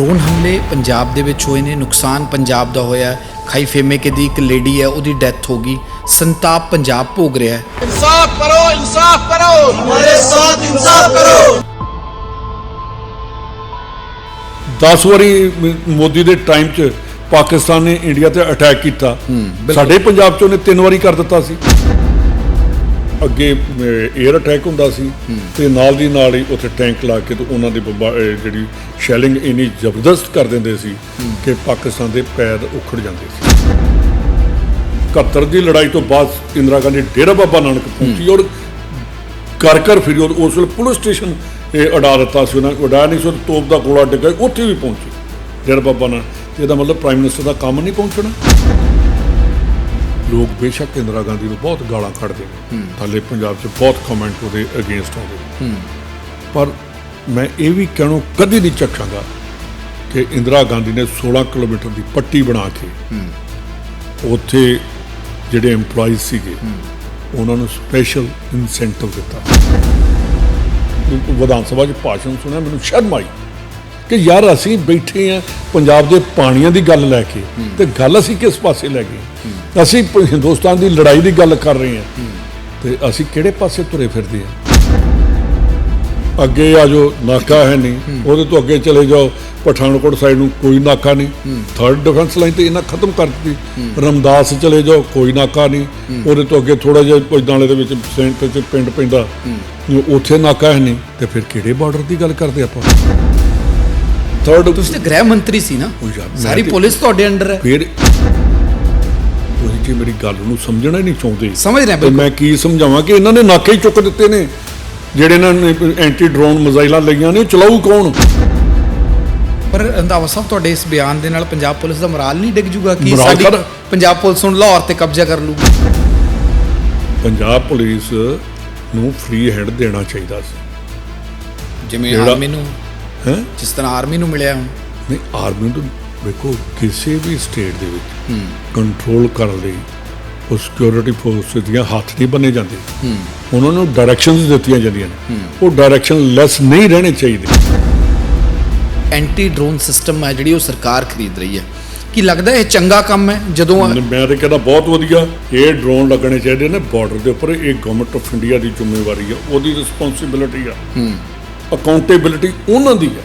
Drone ਹਮਲੇ ਪੰਜਾਬ ਦੇ ਵਿੱਚ ਹੋਏ ਨੇ ਨੁਕਸਾਨ ਪੰਜਾਬ ਦਾ ਹੋਇਆ ਖਾਈ ਫੇਮੇ ਕੇ ਦੀ ਇੱਕ ਲੇਡੀ ਹੈ ਉਹਦੀ ਡੈਥ ਹੋ ਗਈ। ਸੰਤਾਪ ਪੰਜਾਬ ਭੋਗ ਰਿਹਾ ਹੈ। ਇਨਸਾਫ ਕਰੋ ਇਨਸਾਫ ਕਰੋ। ਹਮਾਰੇ ਸਾਥ ਇਨਸਾਫ ਕਰੋ। 10 ਵਾਰੀ ਮੋਦੀ ਦੇ ਟਾਈਮ 'ਚ ਪਾਕਿਸਤਾਨ ਨੇ ਇੰਡੀਆ ਤੇ ਅਟੈਕ ਕੀਤਾ। ਸਾਡੇ ਪੰਜਾਬ 'ਚ ਉਹਨੇ ਤਿੰਨ ਵਾਰੀ ਕਰ ਦਿੱਤਾ ਸੀ। ਅੱਗੇ 에ਅਰ ਅਟੈਕ ਹੁੰਦਾ ਸੀ ਤੇ ਨਾਲ ਦੀ ਨਾਲ ਹੀ ਉੱਥੇ ਟੈਂਕ ਲਾ ਕੇ ਤੇ ਉਹਨਾਂ ਦੀ ਜਿਹੜੀ ਸ਼ੈਲਿੰਗ ਇੰਨੀ ਜ਼ਬਰਦਸਤ ਕਰ ਦਿੰਦੇ ਸੀ ਕਿ ਪਾਕਿਸਤਾਨ ਦੇ ਪੈਰ ਉਖੜ ਜਾਂਦੇ ਸੀ। 71 ਦੀ ਲੜਾਈ ਤੋਂ ਬਾਅਦ ਇੰਦਰਾ ਗਾਂਧੀ ਡੇਰਾ ਬਾਬਾ ਨਾਨਕ ਪਹੁੰਚੀ ਔਰ ਕਰ ਕਰ ਫਿਰ ਉਹ- ਉਸ ਵੇਲੇ ਪੁਲਿਸ ਸਟੇਸ਼ਨ ਇਹ ਅਡਾ ਦਿੱਤਾ ਸੀ ਉਹਨਾਂ ਉਡਾਇਆ ਨਹੀਂ ਸੀ ਤੋਪ ਦਾ ਗੋਲਾ ਡਿੱਗਾ ਉੱਥੇ ਵੀ ਪਹੁੰਚੀ। ਡੇਰਾ ਬਾਬਾ ਤੇ ਇਹਦਾ ਮਤਲਬ ਪ੍ਰਾਈਮ ਮਿਨਿਸਟਰ ਦਾ ਕੰਮ ਨਹੀਂ ਪਹੁੰਚਣਾ। ਲੋਕ ਬੇਸ਼ੱਕ ਇੰਦਰਾ ਗਾਂਧੀ ਨੂੰ ਬਹੁਤ ਗਾਲਾਂ ਕੱਢਦੇ ਨੇ। ਥੱਲੇ ਪੰਜਾਬ 'ਚ ਬਹੁਤ ਕਮੈਂਟ ਉਹਦੇ ਅਗੇਂਸਟ ਆਉਂਦੇ ਨੇ। ਪਰ ਮੈਂ ਇਹ ਵੀ ਕਹਿਣੋਂ ਕਦੀ ਨਹੀਂ ਚੱਕਾਂਗਾ ਕਿ ਇੰਦਰਾ ਗਾਂਧੀ ਨੇ 16 ਕਿਲੋਮੀਟਰ ਦੀ ਪੱਟੀ ਬਣਾ ਕੇ ਉੱਥੇ ਜਿਹੜੇ EMPLOYEES ਸੀਗੇ ਉਹਨਾਂ ਨੂੰ ਸਪੈਸ਼ਲ ਇਨਸੈਂਟਿਵ ਦਿੱਤਾ। ਵਿਧਾਨ ਸਭਾ 'ਚ ਭਾਸ਼ਣ ਸੁਣਿਆ ਮੈਨੂੰ ਸ਼ਰਮ ਆਈ। ਕਿ ਯਾਰ ਅਸੀਂ ਬੈਠੇ ਆ ਪੰਜਾਬ ਦੇ ਪਾਣੀਆਂ ਦੀ ਗੱਲ ਲੈ ਕੇ ਤੇ ਗੱਲ ਅਸੀਂ ਕਿਸ ਪਾਸੇ ਲੈ ਗਏ? ਅਸੀਂ ਹਿੰਦੁਸਤਾਨ ਦੀ ਲੜਾਈ ਦੀ ਗੱਲ ਕਰ ਰਹੇ ਹਾਂ। ਤੇ ਅਸੀਂ ਕਿਹੜੇ ਪਾਸੇ ਤੁਰੇ ਫਿਰਦੇ ਆ? ਅੱਗੇ ਆ ਜੋ ਨਾਕਾ ਹੈ ਨਹੀਂ। ਉਹਦੇ ਤੋਂ ਅੱਗੇ ਚਲੇ ਜਾਓ। ਪਠਾਨਕੋਟ ਸਾਈਡ ਨੂੰ ਕੋਈ ਨਾਕਾ ਨਹੀਂ। ਥਰਡ ਡਿਫੈਂਸ ਲਾਈਨ ਤੇ ਇਹਨਾਂ ਖਤਮ ਕਰ ਦਿੱਤੀ। ਰਮਦਾਸ ਚਲੇ ਜਾਓ ਕੋਈ ਨਾਕਾ ਨਹੀਂ। ਉਹਦੇ ਤੋਂ ਅੱਗੇ ਥੋੜਾ ਜਿਹਾ ਨਾਲੇ ਦੇ ਵਿੱਚ ਸੈਂਟਰ ਚ ਪਿੰਡ ਪੈਂਦਾ। ਉੱਥੇ ਨਾਕਾ ਹੈ ਨਹੀਂ ਤੇ ਫਿਰ ਕਿਹੜੇ ਬਾਰਡਰ ਦੀ ਗੱਲ ਕਰਦੇ ਆਪਾਂ? ਥਰਡ ਤੁਸੀਂ ਤਾਂ ਗ੍ਰਹਿ ਮੰਤਰੀ ਸੀ ਨਾ ਮੈਂ ਸਾਰੀ ਤੇ- ਪੁਲਿਸ ਤੁਹਾਡੇ ਅੰਡਰ ਹੈ ਫਿਰ ਤੁਸੀਂ ਜੀ ਮੇਰੀ ਗੱਲ ਨੂੰ ਸਮਝਣਾ ਹੀ ਨਹੀਂ ਚਾਹੁੰਦੇ ਸਮਝ ਰਿਹਾ ਤੇ ਬਿਲਕੁਲ ਮੈਂ ਕੀ ਸਮਝਾਵਾਂ ਕਿ ਇਹਨਾਂ ਨੇ ਨਾਕੇ ਹੀ ਚੁੱਕ ਦਿੱਤੇ ਨੇ ਜਿਹੜੇ ਇਹਨਾਂ ਨੇ ਐਂਟੀ ਡਰੋਨ ਮਿਜ਼ਾਈਲਾਂ ਲਈਆਂ ਨੇ ਉਹ ਚਲਾਊ ਕੌਣ ਪਰ ਰੰਧਾਵਾ ਸਾਹਿਬ ਤੁਹਾਡੇ ਇਸ ਬਿਆਨ ਦੇ ਨਾਲ ਪੰਜਾਬ ਪੁਲਿਸ ਦਾ ਮੋਰਾਲ ਨਹੀਂ ਡਿੱਗ ਜੂਗਾ ਕਿ ਸਾਡੀ? ਪੰਜਾਬ ਪੁਲਿਸ ਹੁਣ ਲਾਹੌਰ ਤੇ ਕਬਜ਼ਾ ਕਰ ਲੂਗੀ ਪੰਜਾਬ ਪੁਲਿਸ ਨੂੰ ਫ੍ਰੀ ਹੈਂਡ ਦੇਣਾ ਚਾਹੀਦਾ ਸੀ ਜਿਵੇਂ ਜਿਹੜਾ- ਆਰਮੀ ਨੂੰ ਹੈ? ਜਿਸ ਤਰ੍ਹਾਂ ਆਰਮੀ ਨੂੰ ਮਿਲਿਆ ਹੁਣ। ਨਹੀਂ ਆਰਮੀ ਨੂੰ ਵੇਖੋ ਕਿਸੇ ਵੀ ਸਟੇਟ ਦੇ ਵਿੱਚ ਕੰਟਰੋਲ ਕਰਨ ਲਈ ਉਹ ਸਿਕਿਉਰਿਟੀ ਫੋਰਸ ਦੀਆਂ ਹੱਥ ਨਹੀਂ ਬੰਨੇ ਜਾਂਦੇ। ਉਹਨਾਂ ਨੂੰ ਡਾਇਰੈਕਸ਼ਨਸ ਦਿੱਤੀਆਂ ਜਾਂਦੀਆਂ ਨੇ। ਉਹ ਡਾਇਰੈਕਸ਼ਨ ਲੈਸ ਨਹੀਂ ਰਹਿਣੇ ਚਾਹੀਦੇ। ਐਂਟੀ ਡਰੋਨ ਸਿਸਟਮ ਹੈ ਜਿਹੜੀ ਉਹ ਸਰਕਾਰ ਖਰੀਦ ਰਹੀ ਹੈ। ਕੀ ਲੱਗਦਾ ਇਹ ਚੰਗਾ ਕੰਮ ਹੈ? ਜਦੋਂ ਮੈਂ ਤਾਂ ਕਹਿੰਦਾ ਬਹੁਤ ਵਧੀਆ। ਇਹ ਡਰੋਨ ਲੱਗਣੇ ਚਾਹੀਦੇ ਨੇ। ਬਾਰਡਰ ਦੇ ਉੱਪਰ ਇਹ ਗਵਰਨਮੈਂਟ ਆਫ ਇੰਡੀਆ ਦੀ ਜ਼ਿੰਮੇਵਾਰੀ ਆ ਉਹਦੀ ਰਿਸਪੌਂਸਿਬਿਲਟੀ ਆ। ਅਕਾਊਂਟੇਬਿਲਿਟੀ ਉਹਨਾਂ ਦੀ ਆ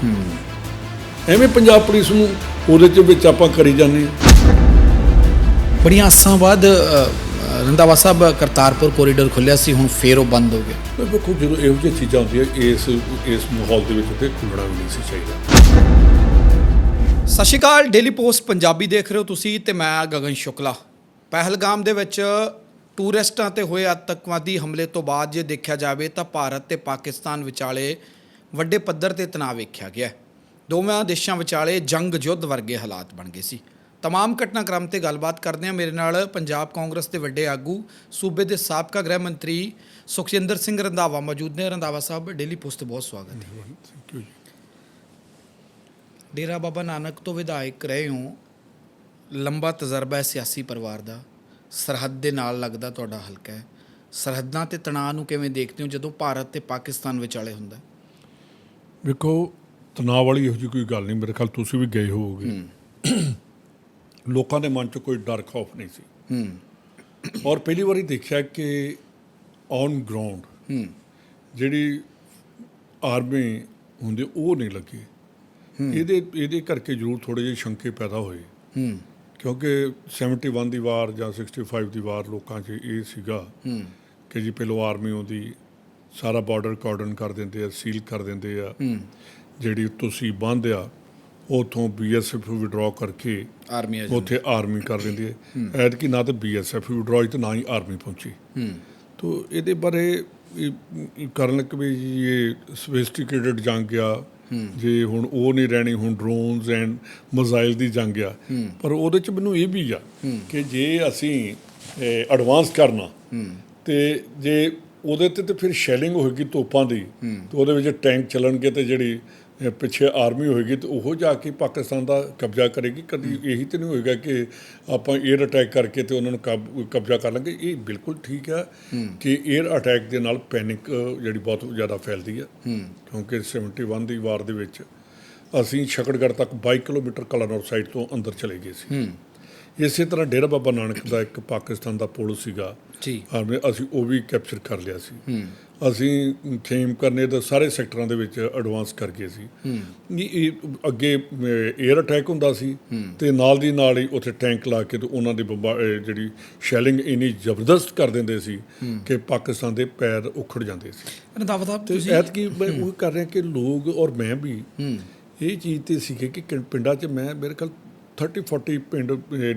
ਐਵੇਂ ਪੰਜਾਬ ਪੁਲਿਸ ਨੂੰ ਉਹਦੇ ਚ ਵਿੱਚ ਆਪਾਂ ਕਰੀ ਜਾਂਦੇ ਹਾਂ। ਬੜੀਆਂ ਆਸਾਂ ਬਾਅਦ ਰੰਧਾਵਾ ਸਾਹਿਬ ਕਰਤਾਰਪੁਰ ਕੋਰੀਡੋਰ ਖੁੱਲਿਆ ਸੀ ਹੁਣ ਫੇਰ ਉਹ ਬੰਦ ਹੋ ਗਿਆ। ਵੇਖੋ ਜਦੋਂ ਇਹੋ ਜਿਹੀ ਚੀਜ਼ਾਂ ਹੁੰਦੀਆਂ ਇਸ ਇਸ ਮਾਹੌਲ ਦੇ ਵਿੱਚ ਤੇ ਖੁੱਲਣਾ ਵੀ ਨਹੀਂ ਸੀ ਚਾਹੀਦਾ। ਸਤਿ ਸ਼੍ਰੀ ਅਕਾਲ ਡੇਲੀ ਪੋਸਟ ਪੰਜਾਬੀ ਦੇਖ ਰਹੇ ਹੋ ਤੁਸੀਂ ਤੇ ਮੈਂ ਗਗਨ ਸ਼ੁਕਲਾ। ਪਹਿਲਗਾਮ ਦੇ ਵਿੱਚ ਟੂਰਿਸਟਾਂ ਤੇ ਹੋਏ ਆਤੰਕਵਾਦੀ ਹਮਲੇ ਤੋਂ ਬਾਅਦ ਜੇ ਦੇਖਿਆ ਜਾਵੇ ਤਾਂ ਭਾਰਤ ਤੇ ਪਾਕਿਸਤਾਨ ਵਿਚਾਲੇ ਵੱਡੇ ਪੱਧਰ ਤੇ ਤਣਾਅ ਵੇਖਿਆ ਗਿਆ ਦੋਵਾਂ ਦੇਸ਼ਾਂ ਵਿਚਾਲੇ ਜੰਗ ਯੁੱਧ ਵਰਗੇ ਹਾਲਾਤ ਬਣ ਗਏ ਸੀ। ਤਮਾਮ ਘਟਨਾਕ੍ਰਮ ਤੇ ਗੱਲਬਾਤ ਕਰਦੇ ਹਾਂ। ਮੇਰੇ ਨਾਲ ਪੰਜਾਬ ਕਾਂਗਰਸ ਦੇ ਵੱਡੇ ਆਗੂ ਸੂਬੇ ਦੇ ਸਾਬਕਾ ਗ੍ਰਹਿ ਮੰਤਰੀ ਸੁਖਜਿੰਦਰ ਸਿੰਘ ਰੰਧਾਵਾ ਮੌਜੂਦ ਨੇ। ਰੰਧਾਵਾ ਸਾਹਿਬ ਡੇਲੀ ਪੋਸਟ ਬਹੁਤ ਸਵਾਗਤ ਹੈ। ਡੇਰਾ ਬਾਬਾ ਨਾਨਕ ਤੋਂ ਵਿਧਾਇਕ ਰਹੇ ਹੋ। ਲੰਬਾ ਤਜਰਬਾ ਹੈ ਸਿਆਸੀ ਪਰਿਵਾਰ ਦਾ। ਸਰਹੱਦ ਦੇ ਨਾਲ ਲੱਗਦਾ ਤੁਹਾਡਾ ਹਲਕਾ ਹੈ। ਸਰਹੱਦਾਂ ਤੇ ਤਣਾਅ ਨੂੰ ਕਿਵੇਂ ਦੇਖਦੇ ਹੋ? ਜਦੋਂ ਭਾਰਤ ਤੇ ਪਾਕਿਸਤਾਨ ਵਿਚਾਲੇ ਹੁੰਦਾ ਹੈ। ਵੇਖੋ ਤਣਾਅ ਵਾਲੀ ਇਹੋ ਜਿਹੀ ਕੋਈ ਗੱਲ ਨਹੀਂ ਮੇਰੇ ਖਿਆਲ ਤੁਸੀਂ ਵੀ ਗਏ ਹੋਵੋਗੇ। ਲੋਕਾਂ ਦੇ ਮਨ 'ਚ ਕੋਈ ਡਰ ਖੌਫ ਨਹੀਂ ਸੀ। ਹੂੰ। ਔਰ ਪਹਿਲੀ ਵਾਰੀ ਦੇਖਿਆ ਕਿ ਔਨ ਗਰਾਊਂਡ ਹੂੰ। ਜਿਹੜੀ ਆਰਮੀ ਹੁੰਦੀ ਉਹ ਨਹੀਂ ਲੱਗੀ। ਇਹਦੇ ਇਹਦੇ ਕਰਕੇ ਜ਼ਰੂਰ ਥੋੜੇ ਜਿਹੇ ਸ਼ੰਕੇ ਪੈਦਾ ਹੋਏ। ਹੂੰ। ਕਿਉਂਕਿ 71 ਦੀ ਵਾਰ ਜਾਂ 65 ਦੀ ਵਾਰ ਲੋਕਾਂ 'ਚ ਇਹ ਸੀਗਾ ਹੂੰ। ਕਿ ਜੀ ਪਹਿਲੋਂ ਆਰਮੀ ਆਉਂਦੀ ਸਾਰਾ ਬਾਰਡਰ ਕਾਰਡਨ ਕਰ ਦਿੰਦੇ ਆ ਸੀਲ ਕਰ ਦਿੰਦੇ ਆ। ਜਿਹੜੀ ਤੁਸੀਂ ਬੰਦ ਆ ਉਥੋਂ ਬੀਐਸਐਫ ਵਿਡਰਾ ਕਰਕੇ ਆਰਮੀ ਆ। ਉੱਥੇ ਆਰਮੀ ਕਰ ਦਿੰਦੀ ਹੈ। ਐਤਕੀ ਨਾ ਤਾਂ ਬੀਐਸਐਫ ਵਿਡਰਾ ਤੇ ਨਾ ਹੀ ਆਰਮੀ ਪਹੁੰਚੀ। ਹੂੰ। ਤੋ ਇਹਦੇ ਬਾਰੇ ਕਰਨ ਲੱਗ ਵੀ ਜੀ ਇਹ ਸੋਫਿਸਟੀਕੇਟਡ ਜੰਗ ਆ। ਜੇ ਹੁਣ ਉਹ ਨਹੀਂ ਰਹਿਣੀ ਹੁਣ ਡਰੋਨਸ ਐਂਡ ਮਿਜ਼ਾਈਲ ਦੀ ਜੰਗ ਆ। ਪਰ ਉਹਦੇ ਚ ਮੈਨੂੰ ਇਹ ਵੀ ਆ ਕਿ ਜੇ ਅਸੀਂ ਐਡਵਾਂਸ ਕਰਨਾ ਤੇ ਜੇ ਉਹਦੇ ਤੇ ਤੇ ਫਿਰ ਸ਼ੈਲਿੰਗ ਹੋਏਗੀ ਤੋਪਾਂ ਦੀ ਤੇ ਉਹਦੇ ਵਿੱਚ ਟੈਂਕ ਚੱਲਣਗੇ ਤੇ ਜਿਹੜੀ ਪਿੱਛੇ ਆਰਮੀ ਹੋਏਗੀ ਤੇ ਉਹ ਜਾ ਕੇ ਪਾਕਿਸਤਾਨ ਦਾ ਕਬਜ਼ਾ ਕਰੇਗੀ। ਕਦੀ ਇਹੀ ਤੇ ਨਹੀਂ ਹੋਏਗਾ ਕਿ ਆਪਾਂ 에ਅਰ ਅਟੈਕ ਕਰਕੇ ਤੇ ਉਹਨਾਂ ਨੂੰ ਕਬ- ਕਬਜ਼ਾ ਕਰ ਲਾਂਗੇ। ਇਹ ਬਿਲਕੁਲ ਠੀਕ ਹੈ ਕਿ 에ਅਰ ਅਟੈਕ ਦੇ ਨਾਲ ਪੈਨਿਕ ਜਿਹੜੀ ਬਹੁਤ ਜ਼ਿਆਦਾ ਫੈਲਦੀ ਹੈ ਕਿਉਂਕਿ 71 ਦੀ ਵਾਰ ਦੇ ਵਿੱਚ ਅਸੀਂ ਛਕੜਗੜ੍ਹ ਤੱਕ 22 ਕਿਲੋਮੀਟਰ ਕਲਾਨੌਰ ਸਾਈਡ ਤੋਂ ਅੰਦਰ ਚਲੇ ਗਏ ਸੀ। ਇਸੇ ਤਰ੍ਹਾਂ ਡੇਰਾ ਬਾਬਾ ਨਾਨਕ ਦਾ ਇੱਕ ਪਾਕਿਸਤਾਨ ਦਾ ਪੁਲ ਸੀਗਾ। ਜੀ। ਆਰਮੀ ਅਸੀਂ ਉਹ ਵੀ ਕੈਪਚਰ ਕਰ ਲਿਆ ਸੀ। ਅਸੀਂ ਖੇਮ ਕਰਨੇ ਦੇ ਸਾਰੇ ਸੈਕਟਰਾਂ ਦੇ ਵਿੱਚ ਐਡਵਾਂਸ ਕਰ ਗਏ ਸੀ ਇਹ- ਅੱਗੇ 에ਅਰ ਅਟੈਕ ਹੁੰਦਾ ਸੀ ਤੇ ਨਾਲ ਦੀ ਨਾਲ ਹੀ ਉੱਥੇ ਟੈਂਕ ਲਾ ਕੇ ਤੇ ਉਹਨਾਂ ਦੀ ਜਿਹੜੀ ਸ਼ੈਲਿੰਗ ਇੰਨੀ ਜ਼ਬਰਦਸਤ ਕਰ ਦਿੰਦੇ ਸੀ ਕਿ ਪਾਕਿਸਤਾਨ ਦੇ ਪੈਰ ਉਖੜ ਜਾਂਦੇ ਸੀ। ਰੰਧਾਵਾ ਸਾਹਿਬ ਤੁਸੀਂ ਐਤਕੀ ਮੈਂ ਉਹ ਕਰ ਰਿਹਾ ਕਿ ਲੋਕ ਔਰ ਮੈਂ ਵੀ ਇਹ ਚੀਜ਼ ਤੇ ਸੀਗੇ ਕਿ ਕਿ ਪਿੰਡਾਂ 'ਚ ਮੈਂ ਮੇਰੇ ਖਿਆਲ 30 40 ਪਿੰਡ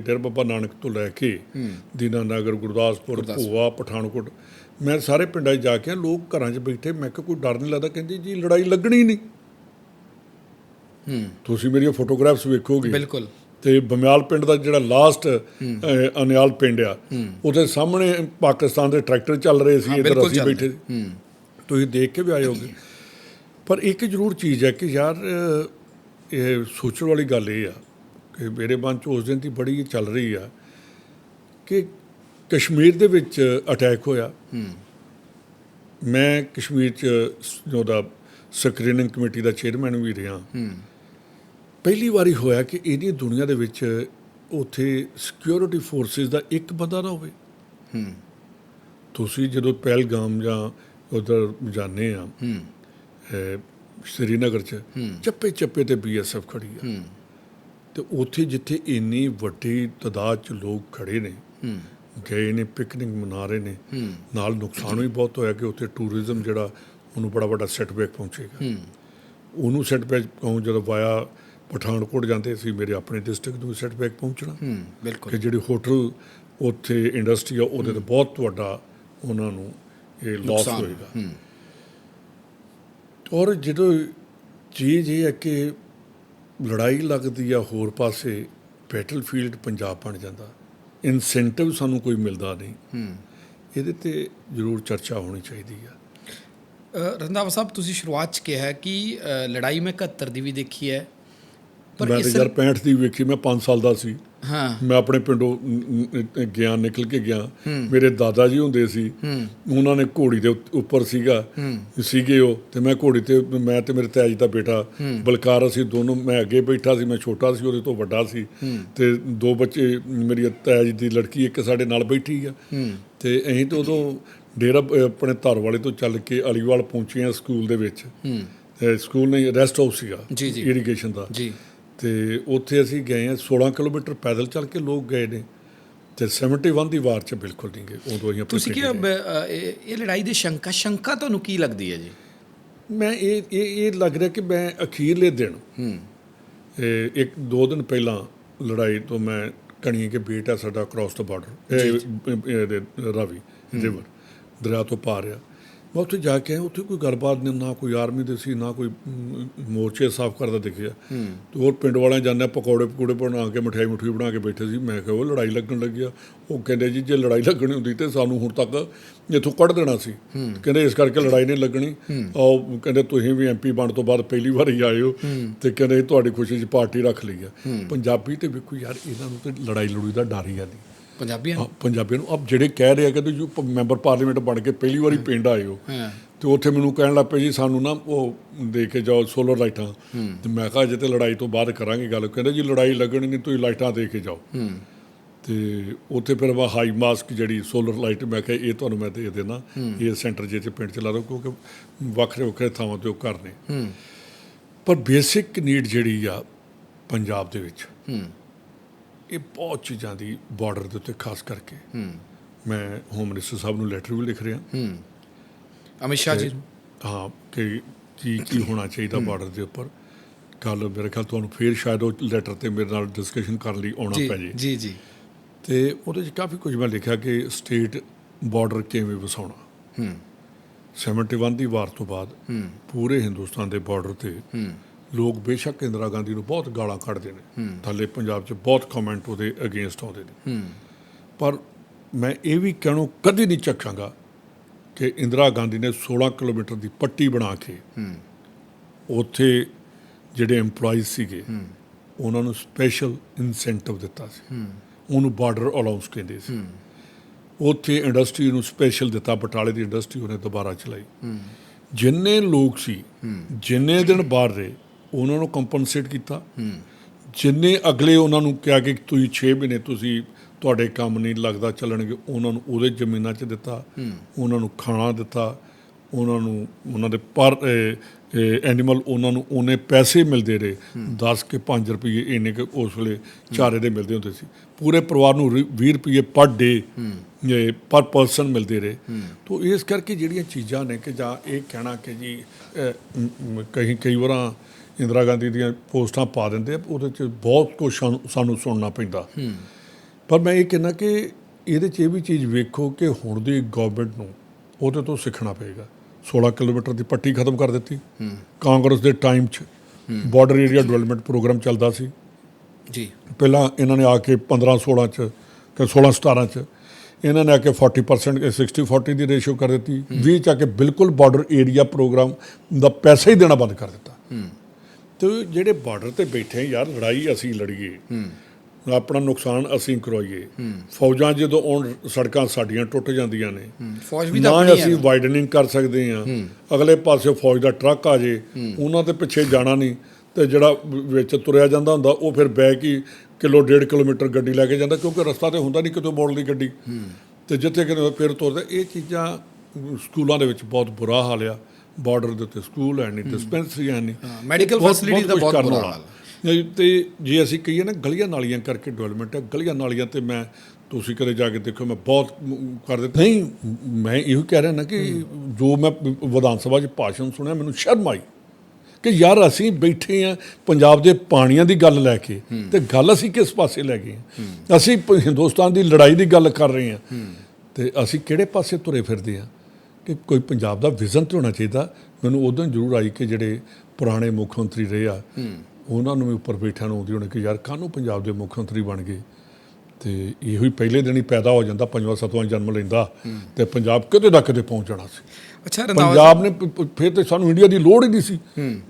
ਡੇਰਾ ਬਾਬਾ ਨਾਨਕ ਤੋਂ ਲੈ ਕੇ ਦੀਨਾਨਗਰ ਗੁਰਦਾਸਪੁਰ ਭੋਆ ਪਠਾਨਕੋਟ ਮੈਂ ਸਾਰੇ ਪਿੰਡਾਂ 'ਚ ਜਾ ਕੇ ਲੋਕ ਘਰਾਂ 'ਚ ਬੈਠੇ ਮੈਂ ਕਿਹਾ ਕੋਈ ਡਰ ਨਹੀਂ ਲੱਗਦਾ ਕਹਿੰਦੇ ਜੀ ਲੜਾਈ ਲੱਗਣੀ ਨਹੀਂ। ਤੁਸੀਂ ਮੇਰੀਆਂ ਫੋਟੋਗ੍ਰਾਫਸ ਵੇਖੋਗੇ। ਬਿਲਕੁਲ। ਤੇ ਬਮਿਆਲ ਪਿੰਡ ਦਾ ਜਿਹੜਾ ਲਾਸਟ ਅਨਿਆਲ ਪਿੰਡ ਆ ਉਹਦੇ ਸਾਹਮਣੇ ਪਾਕਿਸਤਾਨ ਦੇ ਟਰੈਕਟਰ ਚੱਲ ਰਹੇ ਸੀ ਹਾਂ, ਇੱਧਰ ਅਸੀਂ ਬੈਠੇ ਤੁਸੀਂ ਦੇਖ ਕੇ ਵੀ ਆਏ ਹੋਗੇ। ਪਰ ਇੱਕ ਜ਼ਰੂਰ ਚੀਜ਼ ਹੈ ਕਿ ਯਾਰ ਇਹ ਸੋਚਣ ਵਾਲੀ ਗੱਲ ਇਹ ਆ ਕਿ ਮੇਰੇ ਮਨ 'ਚ ਉਸ ਦਿਨ ਦੀ ਬੜੀ ਚੱਲ ਰਹੀ ਆ ਕਿ ਕਸ਼ਮੀਰ ਦੇ ਵਿੱਚ ਅਟੈਕ ਹੋਇਆ। ਮੈਂ ਕਸ਼ਮੀਰ 'ਚ ਉਹਦਾ ਸਕਰੀਨਿੰਗ ਕਮੇਟੀ ਦਾ ਚੇਅਰਮੈਨ ਵੀ ਰਿਹਾ। ਪਹਿਲੀ ਵਾਰੀ ਹੋਇਆ ਕਿ ਇਹਦੀ ਦੁਨੀਆ ਦੇ ਵਿੱਚ ਉੱਥੇ ਸਿਕਿਉਰਿਟੀ ਫੋਰਸਿਸ ਦਾ ਇੱਕ ਬੰਦਾ ਨਾ ਹੋਵੇ। ਤੁਸੀਂ ਜਦੋਂ ਪਹਿਲਗਾਮ ਜਾਂ ਉਧਰ ਜਾਂਦੇ ਆ ਅਹ, ਸ਼੍ਰੀਨਗਰ ਚ ਚੱਪੇ ਚੱਪੇ ਤੇ ਬੀਐਸਐਫ ਖੜੀ ਆ। ਤੇ ਉੱਥੇ ਜਿੱਥੇ ਇੰਨੀ ਵੱਡੀ ਤਾਦਾਦ ਚ ਲੋਕ ਖੜੇ ਨੇ ਗਏ ਨੇ ਪਿਕਨਿਕ ਮਨਾ ਰਹੇ ਨੇ ਨਾਲ ਨੁਕਸਾਨ ਵੀ ਬਹੁਤ ਹੋਇਆ ਕਿ ਉੱਥੇ ਟੂਰਿਜ਼ਮ ਜਿਹੜਾ ਉਹਨੂੰ ਬੜਾ ਵੱਡਾ ਸੈਟਬੈਕ ਪਹੁੰਚੇਗਾ। ਉਹਨੂੰ ਸੈਟਬੈਕ ਪਹੁੰਚ ਜਦੋਂ ਵਾਇਆ ਪਠਾਨਕੋਟ ਜਾਂਦੇ ਸੀ ਮੇਰੇ ਆਪਣੇ ਡਿਸਟ੍ਰਿਕਟ ਨੂੰ ਸੈਟਬੈਕ ਪਹੁੰਚਣਾ। ਬਿਲਕੁਲ। ਕਿ ਜਿਹੜੀ ਹੋਟਲ ਉੱਥੇ ਇੰਡਸਟਰੀ ਆ ਉਹਦੇ ਤੇ ਬਹੁਤ ਵੱਡਾ ਉਹਨਾਂ ਨੂੰ ਇਹ ਲਾਸ ਹੋਏਗਾ। ਔਰ ਜਦੋਂ ਚੀਜ਼ ਇਹ ਹੈ ਕਿ ਲੜਾਈ ਲੱਗਦੀ ਆ ਹੋਰ ਪਾਸੇ ਬੈਟਲਫੀਲਡ ਪੰਜਾਬ ਬਣ ਜਾਂਦਾ। ਇਨਸੈਂਟਿਵ ਸਾਨੂੰ ਕੋਈ ਮਿਲਦਾ ਨਹੀਂ। ਇਹਦੇ ਤੇ ਜ਼ਰੂਰ ਚਰਚਾ ਹੋਣੀ ਚਾਹੀਦੀ ਆ। ਰੰਧਾਵਾ ਸਾਹਿਬ ਤੁਸੀਂ ਸ਼ੁਰੂਆਤ ਚ ਕਿਹਾ ਕਿ ਲੜਾਈ ਮੈਂ 71 ਦੀ ਵੀ ਦੇਖੀ ਹੈ। ਪਰ ਇਸ ਯਾਰ 65 ਦੀ ਵੇਖੀ ਮੈਂ 5 ਸਾਲ ਦਾ ਸੀ। ਹਾਂ। ਮੈਂ ਆਪਣੇ ਪਿੰਡੋਂ ਗਿਆ ਨਿਕਲ ਕੇ ਗਿਆ। ਮੇਰੇ ਦਾਦਾ ਜੀ ਹੁੰਦੇ ਸੀ। ਉਹਨਾਂ ਨੇ ਘੋੜੀ ਦੇ ਉੱਪਰ ਸੀਗਾ। ਸੀਗੇ ਉਹ ਤੇ ਮੈਂ ਘੋੜੀ ਤੇ ਮੈਂ ਤੇ ਮੇਰੇ ਤਾਇਆ ਜੀ ਦਾ ਬੇਟਾ। ਬਲਕਾਰ ਅਸੀਂ ਦੋਨੋਂ ਮੈਂ ਅੱਗੇ ਬੈਠਾ ਸੀ ਮੈਂ ਛੋਟਾ ਸੀ ਉਹਦੇ ਤੋਂ ਵੱਡਾ ਸੀ। ਤੇ ਦੋ ਬੱਚੇ ਮੇਰੀ ਤਾਇਆ ਜੀ ਦੀ ਲੜਕੀ ਇੱਕ ਸਾਡੇ ਨਾਲ ਬੈਠੀ ਆ। ਤੇ ਅਸੀਂ ਤਾਂ ਉਦੋਂ ਡੇਰਾ ਆਪਣੇ ਧਰ ਵਾਲੇ ਤੋਂ ਚੱਲ ਕੇ ਅਲੀਵਾਲ ਪਹੁੰਚੇ ਆ ਸਕੂਲ ਦੇ ਵਿੱਚ। ਸਕੂਲ ਨਹੀਂ ਰੈਸਟ ਹਾਊਸ ਸੀਗਾ। ਇਰੀਗੇਸ਼ਨ ਦਾ। ਜੀ। ਤੇ ਉੱਥੇ ਅਸੀਂ ਗਏ ਆ 16 ਕਿਲੋਮੀਟਰ ਪੈਦਲ ਚੱਲ ਕੇ ਲੋਕ ਗਏ ਨੇ ਤੇ 71 ਦੀ ਵਾਰ ਚ ਬਿਲਕੁਲ ਨਹੀਂ ਗਏ ਉਦੋਂ ਆਪਣੇ ਤੁਸੀਂ ਅ, ਇਹ ਲੜਾਈ ਦੀ ਸ਼ੰਕਾ ਸ਼ੰਕਾ ਤੁਹਾਨੂੰ ਕੀ ਲੱਗਦੀ ਹੈ ਜੀ? ਮੈਂ ਇਹ ਇਹ ਇਹ ਲੱਗ ਰਿਹਾ ਕਿ ਮੈਂ ਅਖੀਰਲੇ ਦਿਨ ਇਹ ਇੱਕ ਦੋ ਦਿਨ ਪਹਿਲਾਂ ਲੜਾਈ ਤੋਂ ਮੈਂ ਕਣੀਏ ਕੇ ਬੇਟਾ ਸਾਡਾ ਕ੍ਰਾਸ ਦਾ ਬਾਰਡਰ ਰਾਵੀ ਰਿਵਰ ਦਰਿਆ ਤੋਂ ਪਾਰ ਆ। ਮੈਂ ਉੱਥੇ ਜਾ ਕੇ ਉੱਥੇ ਕੋਈ ਗੱਲਬਾਤ ਨਹੀਂ ਨਾ ਕੋਈ ਆਰਮੀ ਦੇ ਸੀ ਨਾ ਕੋਈ ਮੋਰਚੇ ਸਾਫ਼ ਕਰਦਾ ਦਿਖਿਆ। ਤੇ ਹੋਰ ਪਿੰਡ ਵਾਲਿਆਂ ਜਾਂਦੇ ਪਕੌੜੇ ਪਕੌੜੇ ਬਣਾ ਕੇ ਮਠਿਆਈ ਮਠੂਈ ਬਣਾ ਕੇ ਬੈਠੇ ਸੀ। ਮੈਂ ਕਿਹਾ ਉਹ ਲੜਾਈ ਲੱਗਣ ਲੱਗਿਆ ਉਹ ਕਹਿੰਦੇ ਜੀ ਜੇ ਲੜਾਈ ਲੱਗਣੀ ਹੁੰਦੀ ਤੇ ਸਾਨੂੰ ਹੁਣ ਤੱਕ ਇੱਥੋਂ ਕੱਢ ਦੇਣਾ ਸੀ। ਕਹਿੰਦੇ ਇਸ ਕਰਕੇ ਲੜਾਈ ਨਹੀਂ ਲੱਗਣੀ। ਉਹ ਕਹਿੰਦੇ ਤੁਸੀਂ ਵੀ ਐਮਪੀ ਬਣ ਤੋਂ ਬਾਅਦ ਪਹਿਲੀ ਵਾਰ ਹੀ ਆਏ ਹੋ। ਤੇ ਕਹਿੰਦੇ ਤੁਹਾਡੀ ਖੁਸ਼ੀ 'ਚ ਪਾਰਟੀ ਰੱਖ ਲਈ ਆ। ਪੰਜਾਬੀ ਤੇ ਵੇਖੋ ਯਾਰ ਇਹਨਾਂ ਨੂੰ ਤੇ ਲੜਾਈ ਲੜੂਈ ਦਾ ਡਰ ਹੀ ਆ ਨਹੀਂ ਪੰਜਾਬੀਆਂ ਹਾਂ, ਪੰਜਾਬੀਆਂ ਨੂੰ। ਅਬ ਜਿਹੜੇ ਕਹਿ ਰਹੇ ਆ ਕਿ ਤੁਸੀਂ ਮੈਂਬਰ ਪਾਰਲੀਮੈਂਟ ਬਣ ਕੇ ਪਹਿਲੀ ਵਾਰੀ ਪਿੰਡ ਆਏ ਹੋ ਹਾਂ। ਤੇ ਉੱਥੇ ਮੈਨੂੰ ਕਹਿਣ ਲੱਗ ਪਏ ਜੀ ਸਾਨੂੰ ਨਾ ਉਹ ਦੇ ਕੇ ਜਾਓ ਸੋਲਰ ਲਾਈਟਾਂ ਤੇ ਮੈਂ ਕਿਹਾ ਜੇ ਤੇ ਲੜਾਈ ਤੋਂ ਬਾਅਦ ਕਰਾਂਗੇ ਗੱਲ। ਕਹਿੰਦੇ ਜੀ ਲੜਾਈ ਲੱਗਣੀ ਨਹੀਂ ਤੁਸੀਂ ਲਾਈਟਾਂ ਦੇ ਕੇ ਜਾਓ। ਤੇ ਉੱਥੇ ਫਿਰ ਮੈਂ ਹਾਈ ਮਾਸਕ ਜਿਹੜੀ ਸੋਲਰ ਲਾਈਟ ਮੈਂ ਕਿਹਾ ਇਹ ਤੁਹਾਨੂੰ ਮੈਂ ਦੇ ਦੇਣਾ। ਇਹ ਸੈਂਟਰ ਜੇ ਚ ਪਿੰਡ ਚ ਲਾ ਦਿਓ ਕਿਉਂਕਿ ਵੱਖਰੇ ਵੱਖਰੇ ਥਾਵਾਂ ਤੇ ਉਹ ਕਰਨੇ ਪਰ ਬੇਸਿਕ ਨੀਡ ਜਿਹੜੀ ਆ ਪੰਜਾਬ ਦੇ ਵਿੱਚ ਇਹ ਬਹੁਤ ਚੀਜ਼ਾਂ ਦੀ ਬਾਰਡਰ ਦੇ ਉੱਤੇ ਖਾਸ ਕਰਕੇ ਮੈਂ ਹੋਮ ਮਿਨਿਸਟਰ ਸਾਹਿਬ ਨੂੰ ਲੈਟਰ ਵੀ ਲਿਖ ਰਿਹਾ। ਅਮਿਤ ਸ਼ਾਹ ਜੀ। ਹਾਂ ਕਿ ਕੀ ਕੀ ਹੋਣਾ ਚਾਹੀਦਾ ਬਾਰਡਰ ਦੇ ਉੱਪਰ। ਕੱਲ ਮੇਰੇ ਖਿਆਲ ਤੁਹਾਨੂੰ ਫੇਰ ਸ਼ਾਇਦ ਉਹ ਲੈਟਰ ਤੇ ਮੇਰੇ ਨਾਲ ਡਿਸਕਸ਼ਨ ਕਰਨ ਲਈ ਆਉਣਾ ਪੈ ਜੇ। ਜੀ ਜੀ। ਤੇ ਉਹਦੇ 'ਚ ਕਾਫੀ ਕੁਝ ਮੈਂ ਲਿਖਿਆ ਕਿ ਸਟੇਟ ਬਾਰਡਰ ਕਿਵੇਂ ਵਸਾਉਣਾ। ਹੂੰ। 71 ਦੀ ਵਾਰ ਤੋਂ ਬਾਅਦ ਪੂਰੇ ਹਿੰਦੁਸਤਾਨ ਦੇ ਬਾਰਡਰ ਤੇ ਲੋਕ ਬੇਸ਼ੱਕ ਇੰਦਰਾ ਗਾਂਧੀ ਨੂੰ ਬਹੁਤ ਗਾਲਾਂ ਕੱਢਦੇ ਨੇ। ਥੱਲੇ ਪੰਜਾਬ 'ਚ ਬਹੁਤ ਕਮੈਂਟ ਉਹਦੇ ਅਗੇਂਸਟ ਆਉਂਦੇ ਨੇ। ਪਰ ਮੈਂ ਇਹ ਵੀ ਕਹਿਣੋਂ ਕਦੀ ਨਹੀਂ ਚੱਕਾਂਗਾ ਕਿ ਇੰਦਰਾ ਗਾਂਧੀ ਨੇ 16 ਕਿਲੋਮੀਟਰ ਦੀ ਪੱਟੀ ਬਣਾ ਕੇ ਉੱਥੇ ਜਿਹੜੇ EMPLOYEES ਸੀਗੇ ਉਹਨਾਂ ਨੂੰ ਸਪੈਸ਼ਲ ਇਨਸੈਂਟਿਵ ਦਿੱਤਾ ਸੀ। ਉਹਨੂੰ ਬਾਰਡਰ ਅਲਾਉਂਸ ਕਹਿੰਦੇ ਸੀ। ਉੱਥੇ ਇੰਡਸਟਰੀ ਨੂੰ ਸਪੈਸ਼ਲ ਦਿੱਤਾ ਬਟਾਲੇ ਦੀ ਇੰਡਸਟਰੀ ਉਹਨੇ ਦੁਬਾਰਾ ਚਲਾਈ। ਜਿੰਨੇ ਲੋਕ ਸੀ ਜਿੰਨੇ ਦਿਨ ਬਾਹਰ ਰਹੇ ਉਹਨਾਂ ਨੂੰ ਕੰਪਨਸੇਟ ਕੀਤਾ। ਜਿੰਨੇ ਅਗਲੇ ਉਹਨਾਂ ਨੂੰ ਕਿਹਾ ਕਿ ਤੁਸੀਂ 6 ਮਹੀਨੇ ਤੁਸੀਂ ਤੁਹਾਡੇ ਕੰਮ ਨਹੀਂ ਲੱਗਦਾ ਚੱਲਣਗੇ, ਉਹਨਾਂ ਨੂੰ ਉਹਦੇ ਜ਼ਮੀਨਾਂ 'ਚ ਦਿੱਤਾ, ਉਹਨਾਂ ਨੂੰ ਖਾਣਾ ਦਿੱਤਾ, ਉਹਨਾਂ ਨੂੰ ਉਹਨਾਂ ਦੇ ਪਰ ਐਨੀਮਲ ਉਹਨਾਂ ਨੂੰ ਉਹਨੇ ਪੈਸੇ ਮਿਲਦੇ ਰਹੇ। 10 ਕੇ 5 ਰੁਪਏ ਇੰਨੇ ਕਿ ਉਸ ਵੇਲੇ ਚਾਰੇ ਦੇ ਮਿਲਦੇ ਹੁੰਦੇ ਸੀ। ਪੂਰੇ ਪਰਿਵਾਰ ਨੂੰ ਰੀ- 20 ਰੁਪਏ ਪਰ ਡੇ ਪਰ ਪਰਸਨ ਮਿਲਦੇ ਰਹੇ। ਤੋਂ ਇਸ ਕਰਕੇ ਜਿਹੜੀਆਂ ਚੀਜ਼ਾਂ ਨੇ ਕਿ ਜਾਂ ਇਹ ਕਹਿਣਾ ਕਿ ਜੀ ਕਈ ਕਈ ਵਾਰਾਂ ਇੰਦਰਾ ਗਾਂਧੀ ਦੀਆਂ ਪੋਸਟਾਂ ਪਾ ਦਿੰਦੇ ਆ ਉਹਦੇ 'ਚ ਬਹੁਤ ਕੁਝ ਸਾਨੂੰ ਸੁਣਨਾ ਪੈਂਦਾ। ਪਰ ਮੈਂ ਇਹ ਕਹਿੰਦਾ ਕਿ ਇਹਦੇ 'ਚ ਇਹ ਵੀ ਚੀਜ਼ ਵੇਖੋ ਕਿ ਹੁਣ ਦੀ ਗਵਰਨਮੈਂਟ ਨੂੰ ਉਹਦੇ ਤੋਂ ਸਿੱਖਣਾ ਪਏਗਾ। 16 ਕਿਲੋਮੀਟਰ ਦੀ ਪੱਟੀ ਖਤਮ ਕਰ ਦਿੱਤੀ। ਕਾਂਗਰਸ ਦੇ ਟਾਈਮ 'ਚ ਬਾਰਡਰ ਏਰੀਆ ਡਿਵੈਲਪਮੈਂਟ ਪ੍ਰੋਗਰਾਮ ਚੱਲਦਾ ਸੀ। ਜੀ। ਪਹਿਲਾਂ ਇਹਨਾਂ ਨੇ ਆ ਕੇ 15 16 ਚ ਕਿ 16 17 ਚ ਇਹਨਾਂ ਨੇ ਆ ਕੇ 40% 60 40 ਦੀ ਰੇਸ਼ੋ ਕਰ ਦਿੱਤੀ। 20 ਚ ਆ ਕੇ ਬਿਲਕੁਲ ਬਾਰਡਰ ਏਰੀਆ ਪ੍ਰੋਗਰਾਮ ਦਾ ਪੈਸਾ ਹੀ ਦੇਣਾ ਬੰਦ ਕਰ ਦਿੱਤਾ। ਤੇ ਜਿਹੜੇ ਬਾਰਡਰ ਤੇ ਬੈਠੇ ਯਾਰ ਲੜਾਈ ਅਸੀਂ ਲੜੀਏ। ਆਪਣਾ ਨੁਕਸਾਨ ਅਸੀਂ ਕਰਵਾਈਏ। ਫੌਜਾਂ ਜਦੋਂ ਆਉਣ ਸੜਕਾਂ ਸਾਡੀਆਂ ਟੁੱਟ ਜਾਂਦੀਆਂ ਨੇ ਫੌਜ ਵੀ ਤਾਂ ਆਪਣੀ ਅਸੀਂ ਵਾਈਡਨਿੰਗ ਕਰ ਸਕਦੇ ਆ। ਅਗਲੇ ਪਾਸੇ ਫੌਜ ਦਾ ਟਰੱਕ ਆ ਜੇ ਉਹਨਾਂ ਦੇ ਪਿੱਛੇ ਜਾਣਾ ਨਹੀਂ ਤੇ ਜਿਹੜਾ ਵਿੱਚ ਤੁਰਿਆ ਜਾਂਦਾ ਹੁੰਦਾ ਉਹ ਫਿਰ ਬੈਕ ਹੀ ਕਿਲੋ ਡੇਢ ਕਿਲੋਮੀਟਰ ਗੱਡੀ ਲੈ ਕੇ ਜਾਂਦਾ ਕਿਉਂਕਿ ਰਸਤਾ ਤੇ ਹੁੰਦਾ ਨਹੀਂ ਕਿਤੋਂ ਮੋੜ ਦੀ ਗੱਡੀ। ਤੇ ਜਿੱਥੇ ਕਿਤੇ ਫਿਰ ਤੁਰਦੇ ਇਹ ਚੀਜ਼ਾਂ ਸਕੂਲਾਂ ਦੇ ਵਿੱਚ ਬਹੁਤ ਬੁਰਾ ਹਾਲ ਆ। ਬਾਰਡਰ ਦੇ ਉੱਤੇ ਸਕੂਲ ਹੈ ਨਹੀਂ ਡਿਸਪੈਂਸਰੀ ਹੈ ਨਹੀਂ। medical ਬਹੁਤ- facility ਦਾ ਬਹੁਤ ਬੁਰਾ। ਹਾਲ ਤੇ ਜੇ ਅਸੀਂ ਕਹੀਏ ਨਾ ਗਲੀਆਂ ਨਾਲੀਆਂ ਕਰਕੇ ਡਿਵੈਲਪਮੈਂਟ ਹੈ ਗਲੀਆਂ ਨਾਲੀਆਂ ਤੇ ਮੈਂ ਤੁਸੀਂ ਕਦੇ ਜਾ ਕੇ ਦੇਖੋ ਮੈਂ ਬਹੁਤ ਕਰ ਦਿੱਤਾ। ਨਹੀਂ ਮੈਂ ਇਹੋ ਕਹਿ ਰਿਹਾ ਨਾ ਕਿ ਜੋ ਮੈਂ ਵਿਧਾਨ ਸਭਾ 'ਚ ਭਾਸ਼ਣ ਸੁਣਿਆ ਮੈਨੂੰ ਸ਼ਰਮ ਆਈ ਕਿ ਯਾਰ ਅਸੀਂ ਬੈਠੇ ਆ ਪੰਜਾਬ ਦੇ ਪਾਣੀਆਂ ਦੀ ਗੱਲ ਲੈ ਕੇ ਤੇ ਗੱਲ ਅਸੀਂ ਕਿਸ ਪਾਸੇ ਲੈ ਗਏ? ਅਸੀਂ ਹਿੰਦੁਸਤਾਨ ਦੀ ਲੜਾਈ ਦੀ ਗੱਲ ਕਰ ਰਹੇ ਹਾਂ। ਤੇ ਅਸੀਂ ਕਿਹੜੇ ਪਾਸੇ ਤੁਰੇ ਫਿਰਦੇ ਆ ਕਿ ਕੋਈ ਪੰਜਾਬ ਦਾ ਵਿਜ਼ਨ ਤੇ ਹੋਣਾ ਚਾਹੀਦਾ ਮੈਨੂੰ ਉਦੋਂ ਜ਼ਰੂਰ ਆਈ ਕਿ ਜਿਹੜੇ ਪੁਰਾਣੇ ਮੁੱਖ ਮੰਤਰੀ ਰਹੇ ਆ ਉਹਨਾਂ ਨੂੰ ਵੀ ਉੱਪਰ ਬੈਠਿਆਂ ਨੂੰ ਆਉਂਦੀ ਹੋਣੀ ਕਿ ਯਾਰ ਕਾਹਨੂੰ ਪੰਜਾਬ ਦੇ ਮੁੱਖ ਮੰਤਰੀ ਬਣ ਗਏ। ਤੇ ਇਹੋ ਹੀ ਪਹਿਲੇ ਦਿਨ ਹੀ ਪੈਦਾ ਹੋ ਜਾਂਦਾ ਪੰਜਵਾਂ ਸੱਤਵਾਂ ਜਨਮ ਲੈਂਦਾ ਤੇ ਪੰਜਾਬ ਕਿਤੇ ਨਾ ਕਿਤੇ ਪਹੁੰਚ ਜਾਣਾ ਸੀ। ਅੱਛਾ ਪੰਜਾਬ ਨੇ ਪ- ਪ- ਫਿਰ ਤੇ ਸਾਨੂੰ ਇੰਡੀਆ ਦੀ ਲੋੜ ਹੀ ਨਹੀਂ ਸੀ।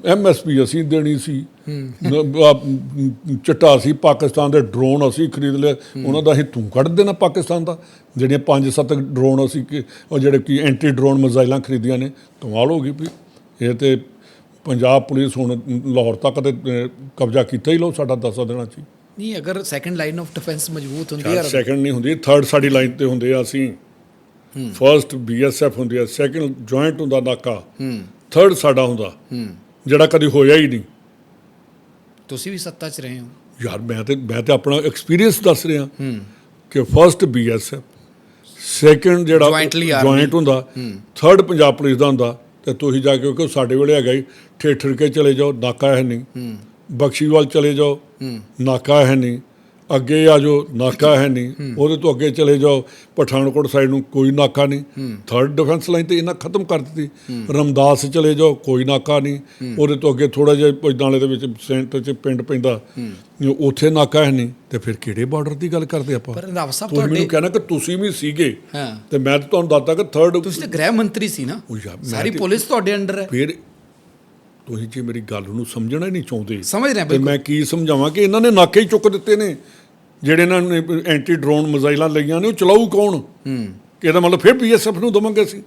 ਐਮਐਸਪੀ ਅਸੀਂ ਦੇਣੀ ਸੀ। ਨ- ਆ, ਮ, ਚਿੱਟਾ ਸੀ ਪਾਕਿਸਤਾਨ ਦੇ ਡਰੋਨ ਅਸੀਂ ਖਰੀਦ ਲਏ ਉਹਨਾਂ ਦਾ ਅਸੀਂ ਤੂੰ ਕੱਢ ਦੇਣਾ ਪਾਕਿਸਤਾਨ ਦਾ। ਜਿਹੜੀਆਂ ਪੰਜ ਸੱਤ ਡਰੋਨ ਅਸੀਂ ਕਿ- ਉਹ ਜਿਹੜੇ ਕੀ ਐਂਟੀ ਡਰੋਨ ਮਿਜ਼ਾਈਲਾਂ ਖਰੀਦੀਆਂ ਨੇ ਕਮਾਲ ਹੋ ਗਈ ਵੀ। ਇਹ ਤੇ ਪੰਜਾਬ ਪੁਲਿਸ ਹੁਣ ਲਾਹੌਰ ਤੱਕ ਤੇ ਅ, ਕਬਜ਼ਾ ਕੀਤਾ ਹੀ ਲਓ ਸਾਡਾ 10 ਦਿਨਾਂ ਚ ਨਹੀਂ ਅਗਰ ਸੈਕੰਡ ਲਾਈਨ ਆਫ ਡਿਫੈਂਸ ਮਜ਼ਬੂਤ ਹੁੰਦੀ ਹੈ ਸੈਕੰਡ ਨਹੀਂ ਹੁੰਦੀ ਥਰਡ ਸਾਡੀ ਲਾਈਨ ਤੇ ਹੁੰਦੇ ਆ ਅਸੀਂ। ਫਰਸਟ ਬੀਐਸਐਫ ਹੁੰਦੀ ਆ ਸੈਕੰਡ ਜੁਆਇੰਟ ਹੁੰਦਾ ਨਾਕਾ। ਥਰਡ ਸਾਡਾ ਹੁੰਦਾ। ਜਿਹੜਾ ਕਦੀ ਹੋਇਆ ਹੀ ਨਹੀਂ। ਤੁਸੀਂ ਵੀ ਸੱਤਾ 'ਚ ਰਹੇ ਹੋ। ਯਾਰ ਮੈਂ ਤੇ ਮੈਂ ਤੇ ਆਪਣਾ ਐਕਸਪੀਰੀਅੰਸ ਦੱਸ ਰਿਹਾ। ਕਿ ਫਰਸਟ ਬੀਐਸਐਫ ਸੈਕੰਡ ਜਿਹੜਾ। ਜੁਆਇੰਟ ਹੁੰਦਾ ਥਰਡ ਪੰਜਾਬ ਪੁਲਿਸ ਦਾ ਹੁੰਦਾ। ਤੇ ਤੁਸੀਂ ਜਾ ਕੇ ਕਿਉਂਕਿ ਸਾਡੇ ਵੇਲੇ ਹੈਗਾ ਹੀ ਠੇਠਰ ਕੇ ਚਲੇ ਜਾਓ ਨਾਕਾ ਹੈ ਨਹੀਂ। ਬਖਸ਼ੀਵਾਲ ਚਲੇ ਜਾਓ ਨਾਕਾ ਹੈ ਨਹੀਂ। ਅੱਗੇ ਆ ਜਾਓ ਨਾਕਾ ਹੈ ਨਹੀਂ। ਉਹਦੇ ਤੋਂ ਅੱਗੇ ਚਲੇ ਜਾਓ ਪਠਾਨਕੋਟ ਸਾਈਡ ਨੂੰ ਕੋਈ ਨਾਕਾ ਨਹੀਂ। ਥਰਡ ਡਿਫੈਂਸ ਲਾਈਨ ਤੇ ਇਹਨਾਂ ਖਤਮ ਕਰ ਦਿੱਤੀ। ਰਮਦਾਸ ਚਲੇ ਜਾਓ ਕੋਈ ਨਾਕਾ ਨਹੀਂ। ਉਹਦੇ ਤੋਂ ਅੱਗੇ ਥੋੜਾ ਜਿਹਾ ਪੁੱਜ ਨਾਲੇ ਦੇ ਵਿੱਚ ਸੈਂਟਰ 'ਚ ਪਿੰਡ ਪੈਂਦਾ। ਉੱਥੇ ਨਾਕਾ ਹੈ ਨਹੀਂ। ਤੇ ਫਿਰ ਕਿਹੜੇ ਬਾਰਡਰ ਦੀ ਗੱਲ ਕਰਦੇ ਆਪਾਂ? ਪਰ ਰੰਦਾਵਾ ਸਾਹਿਬ ਤੁਸੀਂ ਮੈਨੂੰ ਤੁਹਾਡੇ ਕਹਿਣਾ ਕਿ ਤੁਸੀਂ ਵੀ ਸੀਗੇ। ਹਾਂ। ਤੇ ਮੈਂ ਤਾਂ ਤੁਹਾਨੂੰ ਦੱਸਦਾ ਕਿ ਥਰਡ ਤੁਸੀਂ ਤਾਂ ਗ੍ਰਹਿ ਮੰਤਰੀ ਸੀ ਨਾ। ਸਾਰੀ ਪੁਲਿਸ ਤੁਹਾਡੇ ਅੰਡਰ ਹੈ। ਫਿਰ ਤੁਸੀਂ ਜੇ ਮੇਰੀ ਗੱਲ ਨੂੰ ਸਮਝਣਾ ਹੀ ਨਹੀਂ ਚਾਹੁੰਦੇ। ਸਮਝ ਰਹੇ ਹਾਂ ਤੇ ਬਿਲਕੁਲ। ਮੈਂ ਕੀ ਸਮਝਾਵਾਂ ਕਿ ਇਹਨਾਂ ਨੇ ਨਾਕੇ ਹੀ ਚੁੱਕ ਦਿੱਤੇ ਨੇ? ਜਿਹੜੇ ਇਹਨਾਂ ਨੇ ਐਂਟੀ ਡਰੋਨ ਮਿਜ਼ਾਈਲਾਂ ਲਈਆਂ ਨੇ ਉਹ ਚਲਾਊ ਕੌਣ? ਹੂੰ। ਇਹਦਾ ਮਤਲਬ ਫਿਰ ਬੀਐਸਐਫ ਨੂੰ ਦਵਾਂਗੇ ਅਸੀਂ।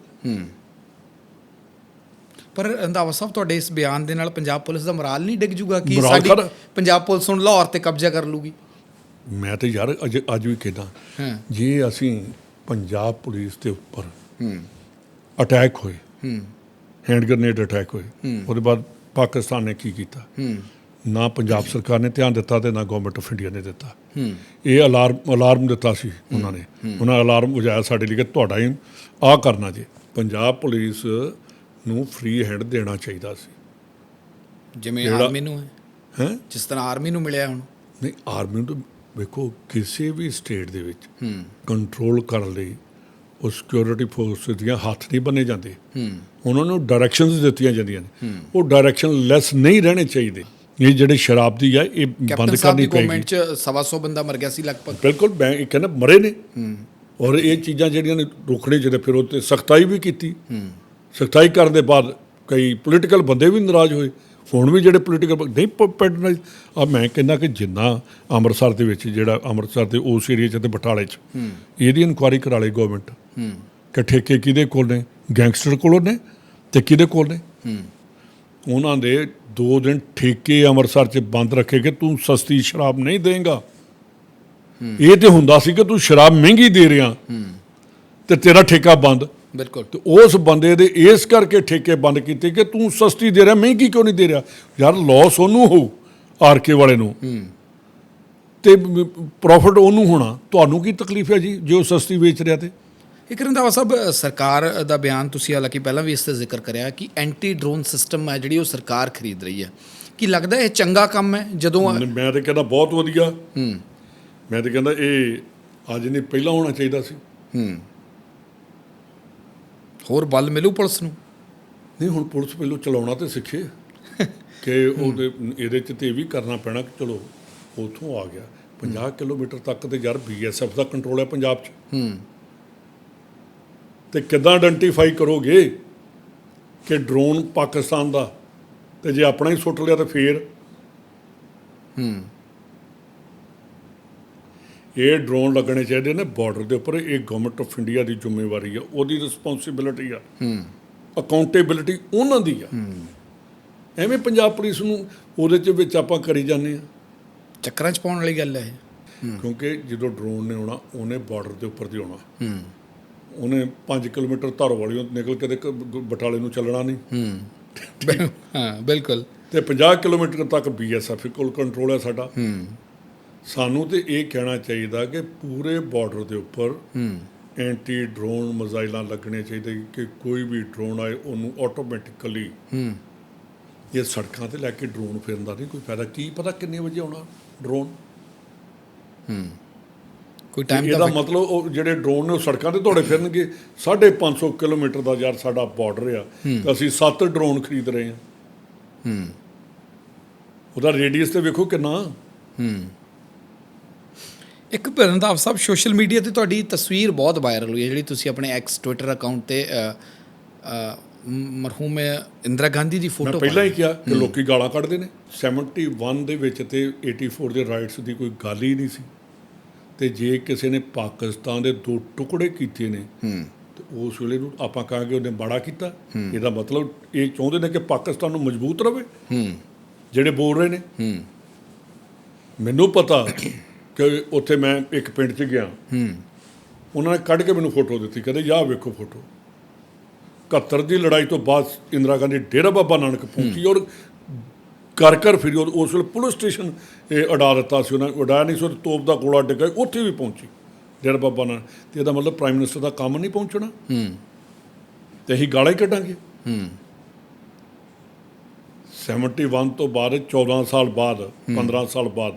ਪਰ ਰੰਦਾਵਾ ਸਾਹਿਬ ਤੁਹਾਡੇ ਇਸ ਬਿਆਨ ਦੇ ਨਾਲ ਪੰਜਾਬ ਪੁਲਿਸ ਦਾ ਮੋਰਾਲ ਨਹੀਂ ਡਿੱਗ ਜੂਗਾ ਕਿ ਸਾਡੀ ਪੰਜਾਬ ਪੁਲਿਸ ਹੁਣ ਲਾਹੌਰ ਤੇ ਕਬਜ਼ਾ ਕਰ ਲੂਗੀ? ਮੈਂ ਤੇ ਯਾਰ ਅੱਜ ਅੱਜ ਵੀ ਕਹਿੰਦਾ ਹਾਂ। ਜੇ ਅਸੀਂ ਪੰਜਾਬ ਪੁਲਿਸ ਦੇ ਉੱਪਰ ਅਟੈਕ ਹੋਏ ਹੈਂਡ ਗ੍ਰਨੇਡ ਅਟੈਕ ਹੋਏ ਉਹਦੇ ਬਾਅਦ ਪਾਕਿਸਤਾਨ ਨੇ ਕੀ ਕੀਤਾ? ਨਾ ਪੰਜਾਬ ਸਰਕਾਰ ਨੇ ਧਿਆਨ ਦਿੱਤਾ ਤੇ ਨਾ ਗਵਰਨਮੈਂਟ ਆਫ ਇੰਡੀਆ ਨੇ ਦਿੱਤਾ। ਇਹ ਅਲਾਰਮ ਅਲਾਰਮ ਦਿੱਤਾ ਸੀ ਉਹਨਾਂ ਨੇ। ਉਹਨਾਂ ਅਲਾਰਮ ਵਜਾਇਆ ਸਾਡੇ ਲਈ ਕਿ ਤੁਹਾਡਾ ਹੀ ਆ ਕਰਨਾ ਜੇ। ਪੰਜਾਬ ਪੁਲਿਸ ਨੂੰ ਫ੍ਰੀ ਹੈਂਡ ਦੇਣਾ ਚਾਹੀਦਾ ਸੀ। ਜਿਵੇਂ ਆਰਮੀ ਨੂੰ ਹੈ। ਹੈ? ਜਿਸ ਤਰ੍ਹਾਂ ਆਰਮੀ ਨੂੰ ਮਿਲਿਆ ਹੁਣ। ਨਹੀਂ ਆਰਮੀ ਨੂੰ ਤਾਂ ਵੇਖੋ ਕਿਸੇ ਵੀ ਸਟੇਟ ਦੇ ਵਿੱਚ ਕੰਟਰੋਲ ਕਰਨ ਲਈ ਉਹ ਸਿਕਿਉਰਿਟੀ ਫੋਰਸ ਦੀਆਂ ਹੱਥ ਨਹੀਂ ਬੰਨੇ ਜਾਂਦੇ। ਉਹਨਾਂ ਨੂੰ ਡਾਇਰੈਕਸ਼ਨਸ ਦਿੱਤੀਆਂ ਜਾਂਦੀਆਂ ਨੇ। ਉਹ ਡਾਇਰੈਕਸ਼ਨ ਲੈਸ ਨਹੀਂ ਰਹਿਣੇ ਚਾਹੀਦੇ। ਇਹ ਜਿਹੜੇ ਸ਼ਰਾਬ ਦੀ ਆ ਇਹ ਕੈਪਟਨ ਬੰਦ ਸਾਹਿਬ ਕਰਨੀ ਦੀ ਪਏਗੀ। ਗਵਰਨਮੈਂਟ ਚ ਸਵਾ ਸੌ ਬੰਦਾ ਮਰ ਗਿਆ ਸੀ ਲਗਭਗ। ਬਿਲਕੁਲ ਮੈਂ ਇਹ ਕਹਿੰਦਾ ਮਰੇ ਨੇ। ਔਰ ਇਹ ਚੀਜ਼ਾਂ ਜਿਹੜੀਆਂ ਨੇ ਰੋਕਣੇ ਜਿਹੜੇ ਫਿਰ ਉਹ ਤੇ ਸਖਤਾਈ ਵੀ ਕੀਤੀ। ਸਖਤਾਈ ਕਰਨ ਦੇ ਬਾਅਦ ਕਈ ਪੋਲੀਟੀਕਲ ਬੰਦੇ ਵੀ ਨਾਰਾਜ਼ ਹੋਏ। ਹੁਣ ਵੀ ਜਿਹੜੇ ਪੋਲੀਟੀਕਲ ਨਹੀਂ ਪੈਟਰਨਾਈਜ਼ ਆ ਮੈਂ ਕਹਿੰਦਾ ਕਿ ਜਿੰਨਾ ਅੰਮ੍ਰਿਤਸਰ ਦੇ ਵਿੱਚ ਜਿਹੜਾ ਅੰਮ੍ਰਿਤਸਰ ਦੇ ਉਸ ਏਰੀਆ 'ਚ ਤੇ ਬਟਾਲੇ 'ਚ ਇਹਦੀ ਇਨਕੁਆਇਰੀ ਕਰਾ ਲਈ ਗਵਰਨਮੈਂਟ ਕਿ ਠੇਕੇ ਕਿਹਦੇ ਕੋਲ ਨੇ? ਗੈਂਗਸਟਰ ਕੋਲ ਨੇ ਤੇ ਕਿਹਦੇ ਕੋਲ ਨੇ? ਉਹਨਾਂ ਦੇ ਦੋ ਦਿਨ ਠੇਕੇ ਅੰਮ੍ਰਿਤਸਰ 'ਚ ਬੰਦ ਰੱਖੇ ਕਿ ਤੂੰ ਸਸਤੀ ਸ਼ਰਾਬ ਨਹੀਂ ਦੇਂਗਾ। ਇਹ ਤੇ ਹੁੰਦਾ ਸੀ ਕਿ ਤੂੰ ਸ਼ਰਾਬ ਮਹਿੰਗੀ ਦੇ ਰਿਹਾ ਤੇ ਤੇਰਾ ਠੇਕਾ ਬੰਦ। ਬਿਲਕੁਲ। ਤੇ ਉਸ ਬੰਦੇ ਦੇ ਇਸ ਕਰਕੇ ਠੇਕੇ ਬੰਦ ਕੀਤੇ ਕਿ ਤੂੰ ਸਸਤੀ ਦੇ ਰਿਹਾ ਮਹਿੰਗੀ ਕਿਉਂ ਨਹੀਂ ਦੇ ਰਿਹਾ? ਯਾਰ ਲਾਸ ਉਹਨੂੰ ਹੋਊ ਆਰਕੇ ਵਾਲੇ ਨੂੰ। ਤੇ ਪ੍ਰੋਫਿਟ ਉਹਨੂੰ ਹੋਣਾ। ਤੁਹਾਨੂੰ ਕੀ ਤਕਲੀਫ ਹੈ ਜੀ ਜੇ ਉਹ ਸਸਤੀ ਵੇਚ ਰਿਹਾ ਤੇ? ਇੱਕ ਰੰਧਾਵਾ ਸਾਹਿਬ ਸਰਕਾਰ ਦਾ ਬਿਆਨ ਤੁਸੀਂ ਹਾਲਾਂਕਿ ਪਹਿਲਾਂ ਵੀ ਇਸ ਤੇ ਜ਼ਿਕਰ ਕਰਿਆ ਕਿ ਐਂਟੀ ਡਰੋਨ ਸਿਸਟਮ ਹੈ ਜਿਹੜੀ ਉਹ ਸਰਕਾਰ ਖਰੀਦ ਰਹੀ ਹੈ। ਕੀ ਲੱਗਦਾ ਇਹ ਚੰਗਾ ਕੰਮ ਹੈ ਜਦੋਂ ਮੈਂ ਤੇ ਕਹਿੰਦਾ ਬਹੁਤ ਵਧੀਆ। ਮੈਂ ਤੇ ਕਹਿੰਦਾ ਇਹ ਅੱਜ ਨਹੀਂ ਪਹਿਲਾਂ ਹੋਣਾ ਚਾਹੀਦਾ ਸੀ। ਹੋਰ ਬਲ ਮਿਲੂ ਪੁਲਿਸ ਨੂੰ? ਨਹੀਂ ਹੁਣ ਪੁਲਿਸ ਪਹਿਲੋਂ ਚਲਾਉਣਾ ਤੇ ਸਿੱਖੇ। ਕਿ ਉਹਦੇ ਇਹਦੇ ਚ ਤੇ ਵੀ ਕਰਨਾ ਪੈਣਾ ਕਿ ਚਲੋ ਉਥੋਂ ਆ ਗਿਆ। 50 ਕਿਲੋਮੀਟਰ ਤੱਕ ਤੇ ਯਾਰ ਬੀਐਸਐਫ ਦਾ ਕੰਟਰੋਲ ਹੈ ਪੰਜਾਬ 'ਚ। ਹੂੰ। ਤੇ ਕਿੱਦਾਂ ਆਇਡੈਂਟੀਫਾਈ ਕਰੋਗੇ ਕਿ ਡਰੋਨ ਪਾਕਿਸਤਾਨ ਦਾ? ਤੇ ਜੇ ਆਪਣਾ ਹੀ ਸੁੱਟ ਲਿਆ ਤਾਂ ਫੇਰ? ਹੂੰ। ਇਹ ਡਰੋਨ ਲੱਗਣੇ ਚਾਹੀਦੇ ਨੇ ਬਾਰਡਰ ਦੇ ਉੱਪਰ। ਇਹ ਗਵਰਨਮੈਂਟ ਆਫ ਇੰਡੀਆ ਦੀ ਜ਼ਿੰਮੇਵਾਰੀ ਆ। ਉਹਦੀ ਰਿਸਪੌਂਸਿਬਿਲਿਟੀ ਆ। ਹੂੰ। ਅਕਾਊਂਟੇਬਿਲਿਟੀ ਉਹਨਾਂ ਦੀ ਆ। ਐਵੇਂ ਪੰਜਾਬ ਪੁਲਿਸ ਨੂੰ ਉਹਦੇ ਚ ਵਿੱਚ ਆਪਾਂ ਕਰੀ ਜਾਂਦੇ ਆ। ਚੱਕਰਾਂ 'ਚ ਪਾਉਣ ਵਾਲੀ ਗੱਲ ਹੈ ਇਹ। ਕਿਉਂਕਿ ਜਦੋਂ ਡਰੋਨ ਨੇ ਆਉਣਾ ਉਹਨੇ ਬਾਰਡਰ ਦੇ ਉੱਪਰ ਦੀ ਆਉਣਾ। ਹੂੰ। ਉਹਨੇ 5 ਕਿਲੋਮੀਟਰ ਧਾਰੋ ਵਾਲੀਓ ਨਿਕਲ ਕੇ ਤੇ ਬਟਾਲੇ ਨੂੰ ਚੱਲਣਾ ਨਹੀਂ। ਹੂੰ। ਹਾਂ ਬਿਲਕੁਲ। ਤੇ 50 ਕਿਲੋਮੀਟਰ ਤੱਕ ਬੀਐਸਐਫ ਕੋਲ ਕੰਟਰੋਲ ਹੈ ਸਾਡਾ। ਹੂੰ। ਸਾਨੂੰ ਤੇ ਇਹ ਕਹਿਣਾ ਚਾਹੀਦਾ ਕਿ ਪੂਰੇ ਬਾਰਡਰ ਦੇ ਉੱਪਰ ਹੂੰ। ਐਂਟੀ ਡਰੋਨ ਮਜ਼ਾਈਲਾਂ ਲੱਗਣੇ ਚਾਹੀਦੇ ਕਿ ਕੋਈ ਵੀ ਡਰੋਨ ਆਏ ਉਹਨੂੰ ਆਟੋਮੈਟਿਕਲੀ ਹੂੰ। ਇਹ ਸੜਕਾਂ ਤੇ ਲੈ ਕੇ ਡਰੋਨ ਫਿਰਨ ਦਾ ਨਹੀਂ ਕੋਈ ਫਾਇਦਾ। ਕੀ ਪਤਾ ਕਿੰਨੇ ਵਜੇ ਆਉਣਾ ਡਰੋਨ ਕੋਈ ਟਾਈਮ ਇਹਦਾ ਮਤਲਬ ਉਹ ਜਿਹੜੇ ਡਰੋਨ ਨੇ ਉਹ ਸੜਕਾਂ ਤੇ ਦੌੜੇ ਫਿਰਨਗੇ। 550 ਕਿਲੋਮੀਟਰ ਦਾ ਯਾਰ ਸਾਡਾ ਬਾਰਡਰ ਆ। ਤੇ ਅਸੀਂ 7 ਡਰੋਨ ਖਰੀਦ ਰਹੇ ਹਾਂ। ਹੂੰ। ਉਹਦਾ ਰੇਡੀਅਸ ਤੇ ਵੇਖੋ ਕਿੰਨਾ। ਹੂੰ। ਇੱਕ ਰੰਧਾਵਾ ਸਾਹਿਬ ਸੋਸ਼ਲ ਮੀਡੀਆ ਤੇ ਤੁਹਾਡੀ ਤਸਵੀਰ ਬਹੁਤ ਵਾਇਰਲ ਹੋਈ ਹੈ ਜਿਹੜੀ ਤੁਸੀਂ ਆਪਣੇ ਐਕਸ ਟਵਿੱਟਰ ਅਕਾਊਂਟ ਤੇ ਮਰਹੂਮ ਇੰਦਰਾ ਗਾਂਧੀ ਦੀ ਮੈਂ ਫੋਟੋ ਪਹਿਲਾਂ ਹੀ ਕਿਹਾ ਕਿ ਲੋਕੀ ਗਾਲਾਂ ਕੱਢਦੇ ਨੇ। 71 ਦੇ ਵਿੱਚ ਤੇ 84 ਦੇ ਰਾਈਟਸ ਦੀ ਕੋਈ ਗੱਲ ਹੀ ਨਹੀਂ ਸੀ। ਤੇ ਜੇ ਕਿਸੇ ਨੇ ਪਾਕਿਸਤਾਨ ਦੇ ਦੋ ਟੁਕੜੇ ਕੀਤੇ ਨੇ ਹੂੰ। ਤੇ ਉਸ ਵੇਲੇ ਨੂੰ ਆਪਾਂ ਕਹਾਂਗੇ ਉਹਨੇ ਬੜਾ ਕੀਤਾ। ਇਹਦਾ ਮਤਲਬ ਇਹ ਚਾਹੁੰਦੇ ਨੇ ਕਿ ਪਾਕਿਸਤਾਨ ਨੂੰ ਮਜ਼ਬੂਤ ਰਵੇ। ਹੂੰ। ਜਿਹੜੇ ਬੋਲ ਰਹੇ ਨੇ। ਹੂੰ। ਮੈਨੂੰ ਪਤਾ ਕਿ ਉੱਥੇ ਮੈਂ ਇੱਕ ਪਿੰਡ 'ਚ ਗਿਆ। ਹੂੰ। ਉਹਨਾਂ ਨੇ ਕੱਢ ਕੇ ਮੈਨੂੰ ਫੋਟੋ ਦਿੱਤੀ। ਕਹਿੰਦੇ ਯਾਹ ਵੇਖੋ ਫੋਟੋ। 71 ਦੀ ਲੜਾਈ ਤੋਂ ਬਾਅਦ ਇੰਦਰਾ ਗਾਂਧੀ ਡੇਰਾ ਬਾਬਾ ਨਾਨਕ ਪਹੁੰਚੀ ਔਰ ਕਰ ਕਰ ਫਿਰ ਉਹ- ਉਸ ਵੇਲੇ ਪੁਲਿਸ ਸਟੇਸ਼ਨ ਇਹ ਅਡਾ ਦਿੱਤਾ ਸੀ ਉਹਨਾਂ ਉਡਾਇਆ ਨਹੀਂ ਸੀ ਤੋਪ ਦਾ ਗੋਲਾ ਡਿੱਗਾ ਉੱਥੇ ਵੀ ਪਹੁੰਚੀ ਡੇਰਾ ਬਾਬਾ ਨਾਨਕ ਤੇ ਇਹਦਾ ਮਤਲਬ ਪ੍ਰਾਈਮ ਮਿਨਿਸਟਰ ਦਾ ਕੰਮ ਨਹੀਂ ਪਹੁੰਚਣਾ। ਹੂੰ। ਤੇ ਅਸੀਂ ਗਾਲਾਂ ਹੀ ਕੱਢਾਂਗੇ। ਹੂੰ। 71 ਤੋਂ ਬਾਅਦ 14 ਸਾਲ ਬਾਅਦ 15 ਸਾਲ ਬਾਅਦ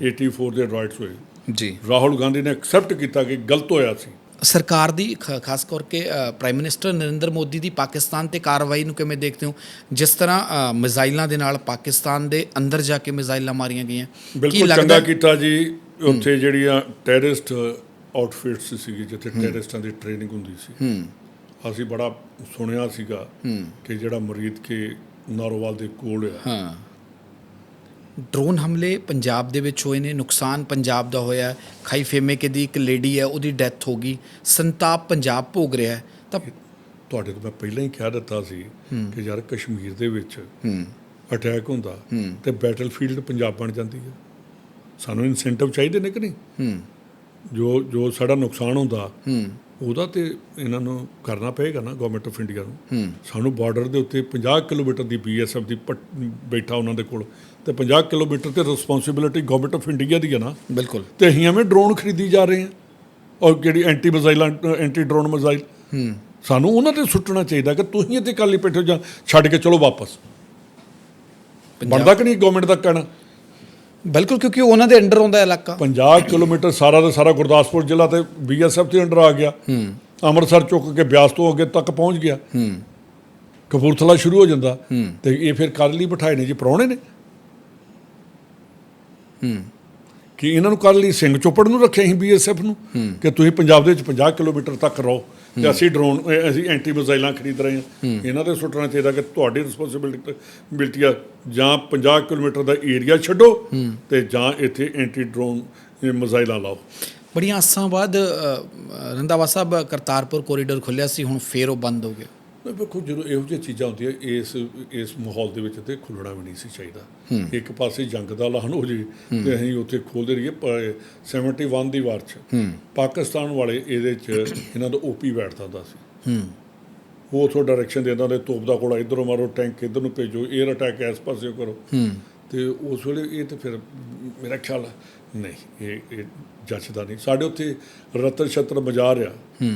84 ਦੇ ਰਾਈਟਸ ਹੋਏ। ਜੀ। ਰਾਹੁਲ ਗਾਂਧੀ ਨੇ ਐਕਸੈਪਟ ਕੀਤਾ ਕਿ ਗਲਤ ਹੋਇਆ ਸੀ। ਸਰਕਾਰ ਦੀ ਖਾਸ ਕਰਕੇ ਪ੍ਰਾਈਮ ਮਿਨਿਸਟਰ ਨਰਿੰਦਰ ਮੋਦੀ ਦੀ ਪਾਕਿਸਤਾਨ ਤੇ ਕਾਰਵਾਈ ਨੂੰ ਕਿਵੇਂ ਦੇਖਦੇ ਹੋ? ਜਿਸ ਤਰ੍ਹਾਂ ਮਿਜ਼ਾਈਲਾਂ ਦੇ ਨਾਲ ਪਾਕਿਸਤਾਨ ਦੇ ਅੰਦਰ ਜਾ ਕੇ ਮਿਜ਼ਾਈਲਾਂ ਮਾਰੀਆਂ ਗਈਆਂ ਬਿਲਕੁਲ ਚੰਗਾ ਕੀਤਾ ਜੀ ਉੱਥੇ ਜਿਹੜੀਆਂ ਟੈਰਰਿਸਟ ਆਊਟਫਿਟਸ ਸੀਗੀ ਜਿੱਥੇ ਟੈਰਰਿਸਟਾਂ ਦੀ ਟ੍ਰੇਨਿੰਗ ਹੁੰਦੀ ਸੀ। ਹੂੰ। ਅਸੀਂ ਬੜਾ ਸੁਣਿਆ ਸੀਗਾ ਕਿ ਜਿਹੜਾ ਮਰੀਦ ਕੇ ਨਾਰੋਵਾਲ ਦੇ ਕੋਲ ਆ ਹਾਂ। ਡਰੋਨ ਹਮਲੇ ਪੰਜਾਬ ਦੇ ਵਿੱਚ ਹੋਏ ਨੇ ਨੁਕਸਾਨ ਪੰਜਾਬ ਦਾ ਹੋਇਆ। ਖਾਈ ਫੇਮੇਕੇ ਦੀ ਇੱਕ ਲੇਡੀ ਹੈ ਉਹਦੀ ਡੈਥ ਹੋ ਗਈ। ਸੰਤਾਪ ਪੰਜਾਬ ਭੋਗ ਰਿਹਾ ਹੈ। ਤਾਂ ਤੁਹਾਡੇ ਤੋਂ ਮੈਂ ਪਹਿਲਾਂ ਹੀ ਕਹਿ ਦਿੱਤਾ ਸੀ ਕਿ ਯਾਰ ਕਸ਼ਮੀਰ ਦੇ ਵਿੱਚ ਅਟੈਕ ਹੁੰਦਾ ਤੇ ਬੈਟਲਫੀਲਡ ਪੰਜਾਬ ਬਣ ਜਾਂਦੀ ਹੈ। ਸਾਨੂੰ ਇਨਸੈਂਟਿਵ ਚਾਹੀਦੇ ਨੇ ਕਿ ਨਹੀਂ? ਜੋ ਜੋ ਸਾਡਾ ਨੁਕਸਾਨ ਹੁੰਦਾ ਉਹਦਾ ਤੇ ਇਹਨਾਂ ਨੂੰ ਕਰਨਾ ਪਏਗਾ ਨਾ ਗਵਰਨਮੈਂਟ ਆਫ ਇੰਡੀਆ ਨੂੰ। ਸਾਨੂੰ ਬਾਰਡਰ ਦੇ ਉੱਤੇ 50 ਕਿਲੋਮੀਟਰ ਦੀ ਬੀਐਸਐਫ ਦੀ ਬੈਠਾ ਉਹਨਾਂ ਦੇ ਕੋਲ। ਤੇ 50 ਕਿਲੋਮੀਟਰ ਤੇ ਰਿਸਪੌਂਸਿਬਿਲਿਟੀ ਗਵਰਨਮੈਂਟ ਆਫ ਇੰਡੀਆ ਦੀ ਹੈ ਨਾ। ਬਿਲਕੁਲ। ਤੇ ਅਸੀਂ ਐਵੇਂ ਡਰੋਨ ਖਰੀਦੀ ਜਾ ਰਹੇ ਹਾਂ। ਔਰ ਜਿਹੜੀ anti missile anti drone missile ਸਾਨੂੰ ਉਹਨਾਂ ਤੇ ਸੁੱਟਣਾ ਚਾਹੀਦਾ ਕਿ ਤੁਸੀਂ ਇੱਥੇ ਕੱਲ ਹੀ ਬੈਠੇ ਜਾਂ ਛੱਡ ਕੇ ਚਲੋ ਵਾਪਸ। ਬਣਦਾ ਕਿ ਨਹੀਂ ਗਵਰਨਮੈਂਟ ਦਾ ਕਹਿਣਾ? ਬਿਲਕੁਲ ਕਿਉਂਕਿ ਉਹਨਾਂ ਦੇ ਅੰਡਰ ਆਉਂਦਾ ਇਲਾਕਾ। 50 ਕਿਲੋਮੀਟਰ ਸਾਰਾ ਦਾ ਸਾਰਾ ਗੁਰਦਾਸਪੁਰ ਜ਼ਿਲ੍ਹਾ ਤੇ ਬੀਐਸਐਫ ਦੇ ਅੰਡਰ ਆ ਗਿਆ। ਹੂੰ। ਅੰਮ੍ਰਿਤਸਰ ਚੁੱਕ ਕੇ ਬਿਆਸ ਤੋਂ ਅੱਗੇ ਤੱਕ ਪਹੁੰਚ ਗਿਆ। ਹੂੰ। ਕਪੂਰਥਲਾ ਸ਼ੁਰੂ ਹੋ ਜਾਂਦਾ। ਤੇ ਇਹ ਫਿਰ ਕਦ ਲਈ ਬਿਠਾਏ ਨੇ? ਜੀ ਪ੍ਰਾਹੁਣੇ ਨੇ। ਹੂੰ। ਕਿ ਇਹਨਾਂ ਨੂੰ ਕੱਲ ਲਈ? ਸਿੰਘ ਚੋਪੜ ਨੂੰ ਰੱਖਿਆ ਸੀ ਬੀਐਸਐਫ ਨੂੰ ਕਿ ਤੁਸੀਂ ਪੰਜਾਬ ਦੇ ਵਿੱਚ 50 ਕਿਲੋਮੀਟਰ ਤੱਕ ਰਹੋ। ਤੇ ਅਸੀਂ ਡਰੋਨ ਅਸੀਂ ਐਂਟੀ ਮਿਜ਼ਾਈਲਾਂ ਖਰੀਦ ਰਹੇ ਹਾਂ। ਇਹਨਾਂ ਤੇ ਸੁੱਟਣਾ ਚਾਹੀਦਾ ਕਿ ਤੁਹਾਡੀ ਰਿਸਪੌਂਸਿਬਿਲਟੀ ਆ ਜਾਂ 50 ਕਿਲੋਮੀਟਰ ਦਾ ਏਰੀਆ ਛੱਡੋ ਤੇ ਜਾਂ ਇੱਥੇ ਐਂਟੀ ਡਰੋਨ ਮਿਜ਼ਾਈਲਾਂ ਲਾਓ। ਬੜੀਆਂ ਆਸਾਂ ਬਾਅਦ ਅ, ਰੰਧਾਵਾ ਸਾਹਿਬ ਕਰਤਾਰਪੁਰ ਕੋਰੀਡੋਰ ਖੁੱਲਿਆ ਸੀ ਹੁਣ ਫੇਰ ਉਹ ਬੰਦ ਹੋ ਗਿਆ। ਵੇਖੋ ਜਦੋਂ ਇਹੋ ਜਿਹੀਆਂ ਚੀਜ਼ਾਂ ਹੁੰਦੀਆਂ ਇਸ ਇਸ ਮਾਹੌਲ ਦੇ ਵਿੱਚ ਤੇ ਖੁੱਲਣਾ ਵੀ ਨਹੀਂ ਸੀ ਚਾਹੀਦਾ। ਇੱਕ ਪਾਸੇ ਜੰਗ ਦਾ ਐਲਾਨ ਹੋ ਜੇ ਤੇ ਅਸੀਂ ਉੱਥੇ ਖੋਲਦੇ ਰਹੀਏ ਪਰ 71 ਦੀ ਵਾਰ ਚ। ਪਾਕਿਸਤਾਨ ਵਾਲੇ ਇਹਦੇ ਚ ਇਹਨਾਂ ਦਾ ਓਪੀ ਬੈਠਦਾ ਹੁੰਦਾ ਸੀ। ਉਹ ਉਥੋਂ ਡਾਇਰੈਕਸ਼ਨ ਦਿੰਦਾ ਹੁੰਦੇ ਤੋਪ ਦਾ ਕੋਲਾ ਇਧਰੋਂ ਮਾਰੋ ਟੈਂਕ ਇਧਰ ਨੂੰ ਭੇਜੋ 에ਅਰ ਅਟੈਕ ਇਸ ਪਾਸੇ ਕਰੋ। ਤੇ ਉਸ ਵੇਲੇ ਇਹ ਤੇ ਫਿਰ ਮੇਰਾ ਖਿਆਲ ਨਹੀਂ ਇਹ ਇਹ ਜੱਜਦਾ ਨਹੀਂ। ਸਾਡੇ ਉੱਥੇ ਰਤਨ ਛਤਰ ਬਾਜ਼ਾਰ ਆ।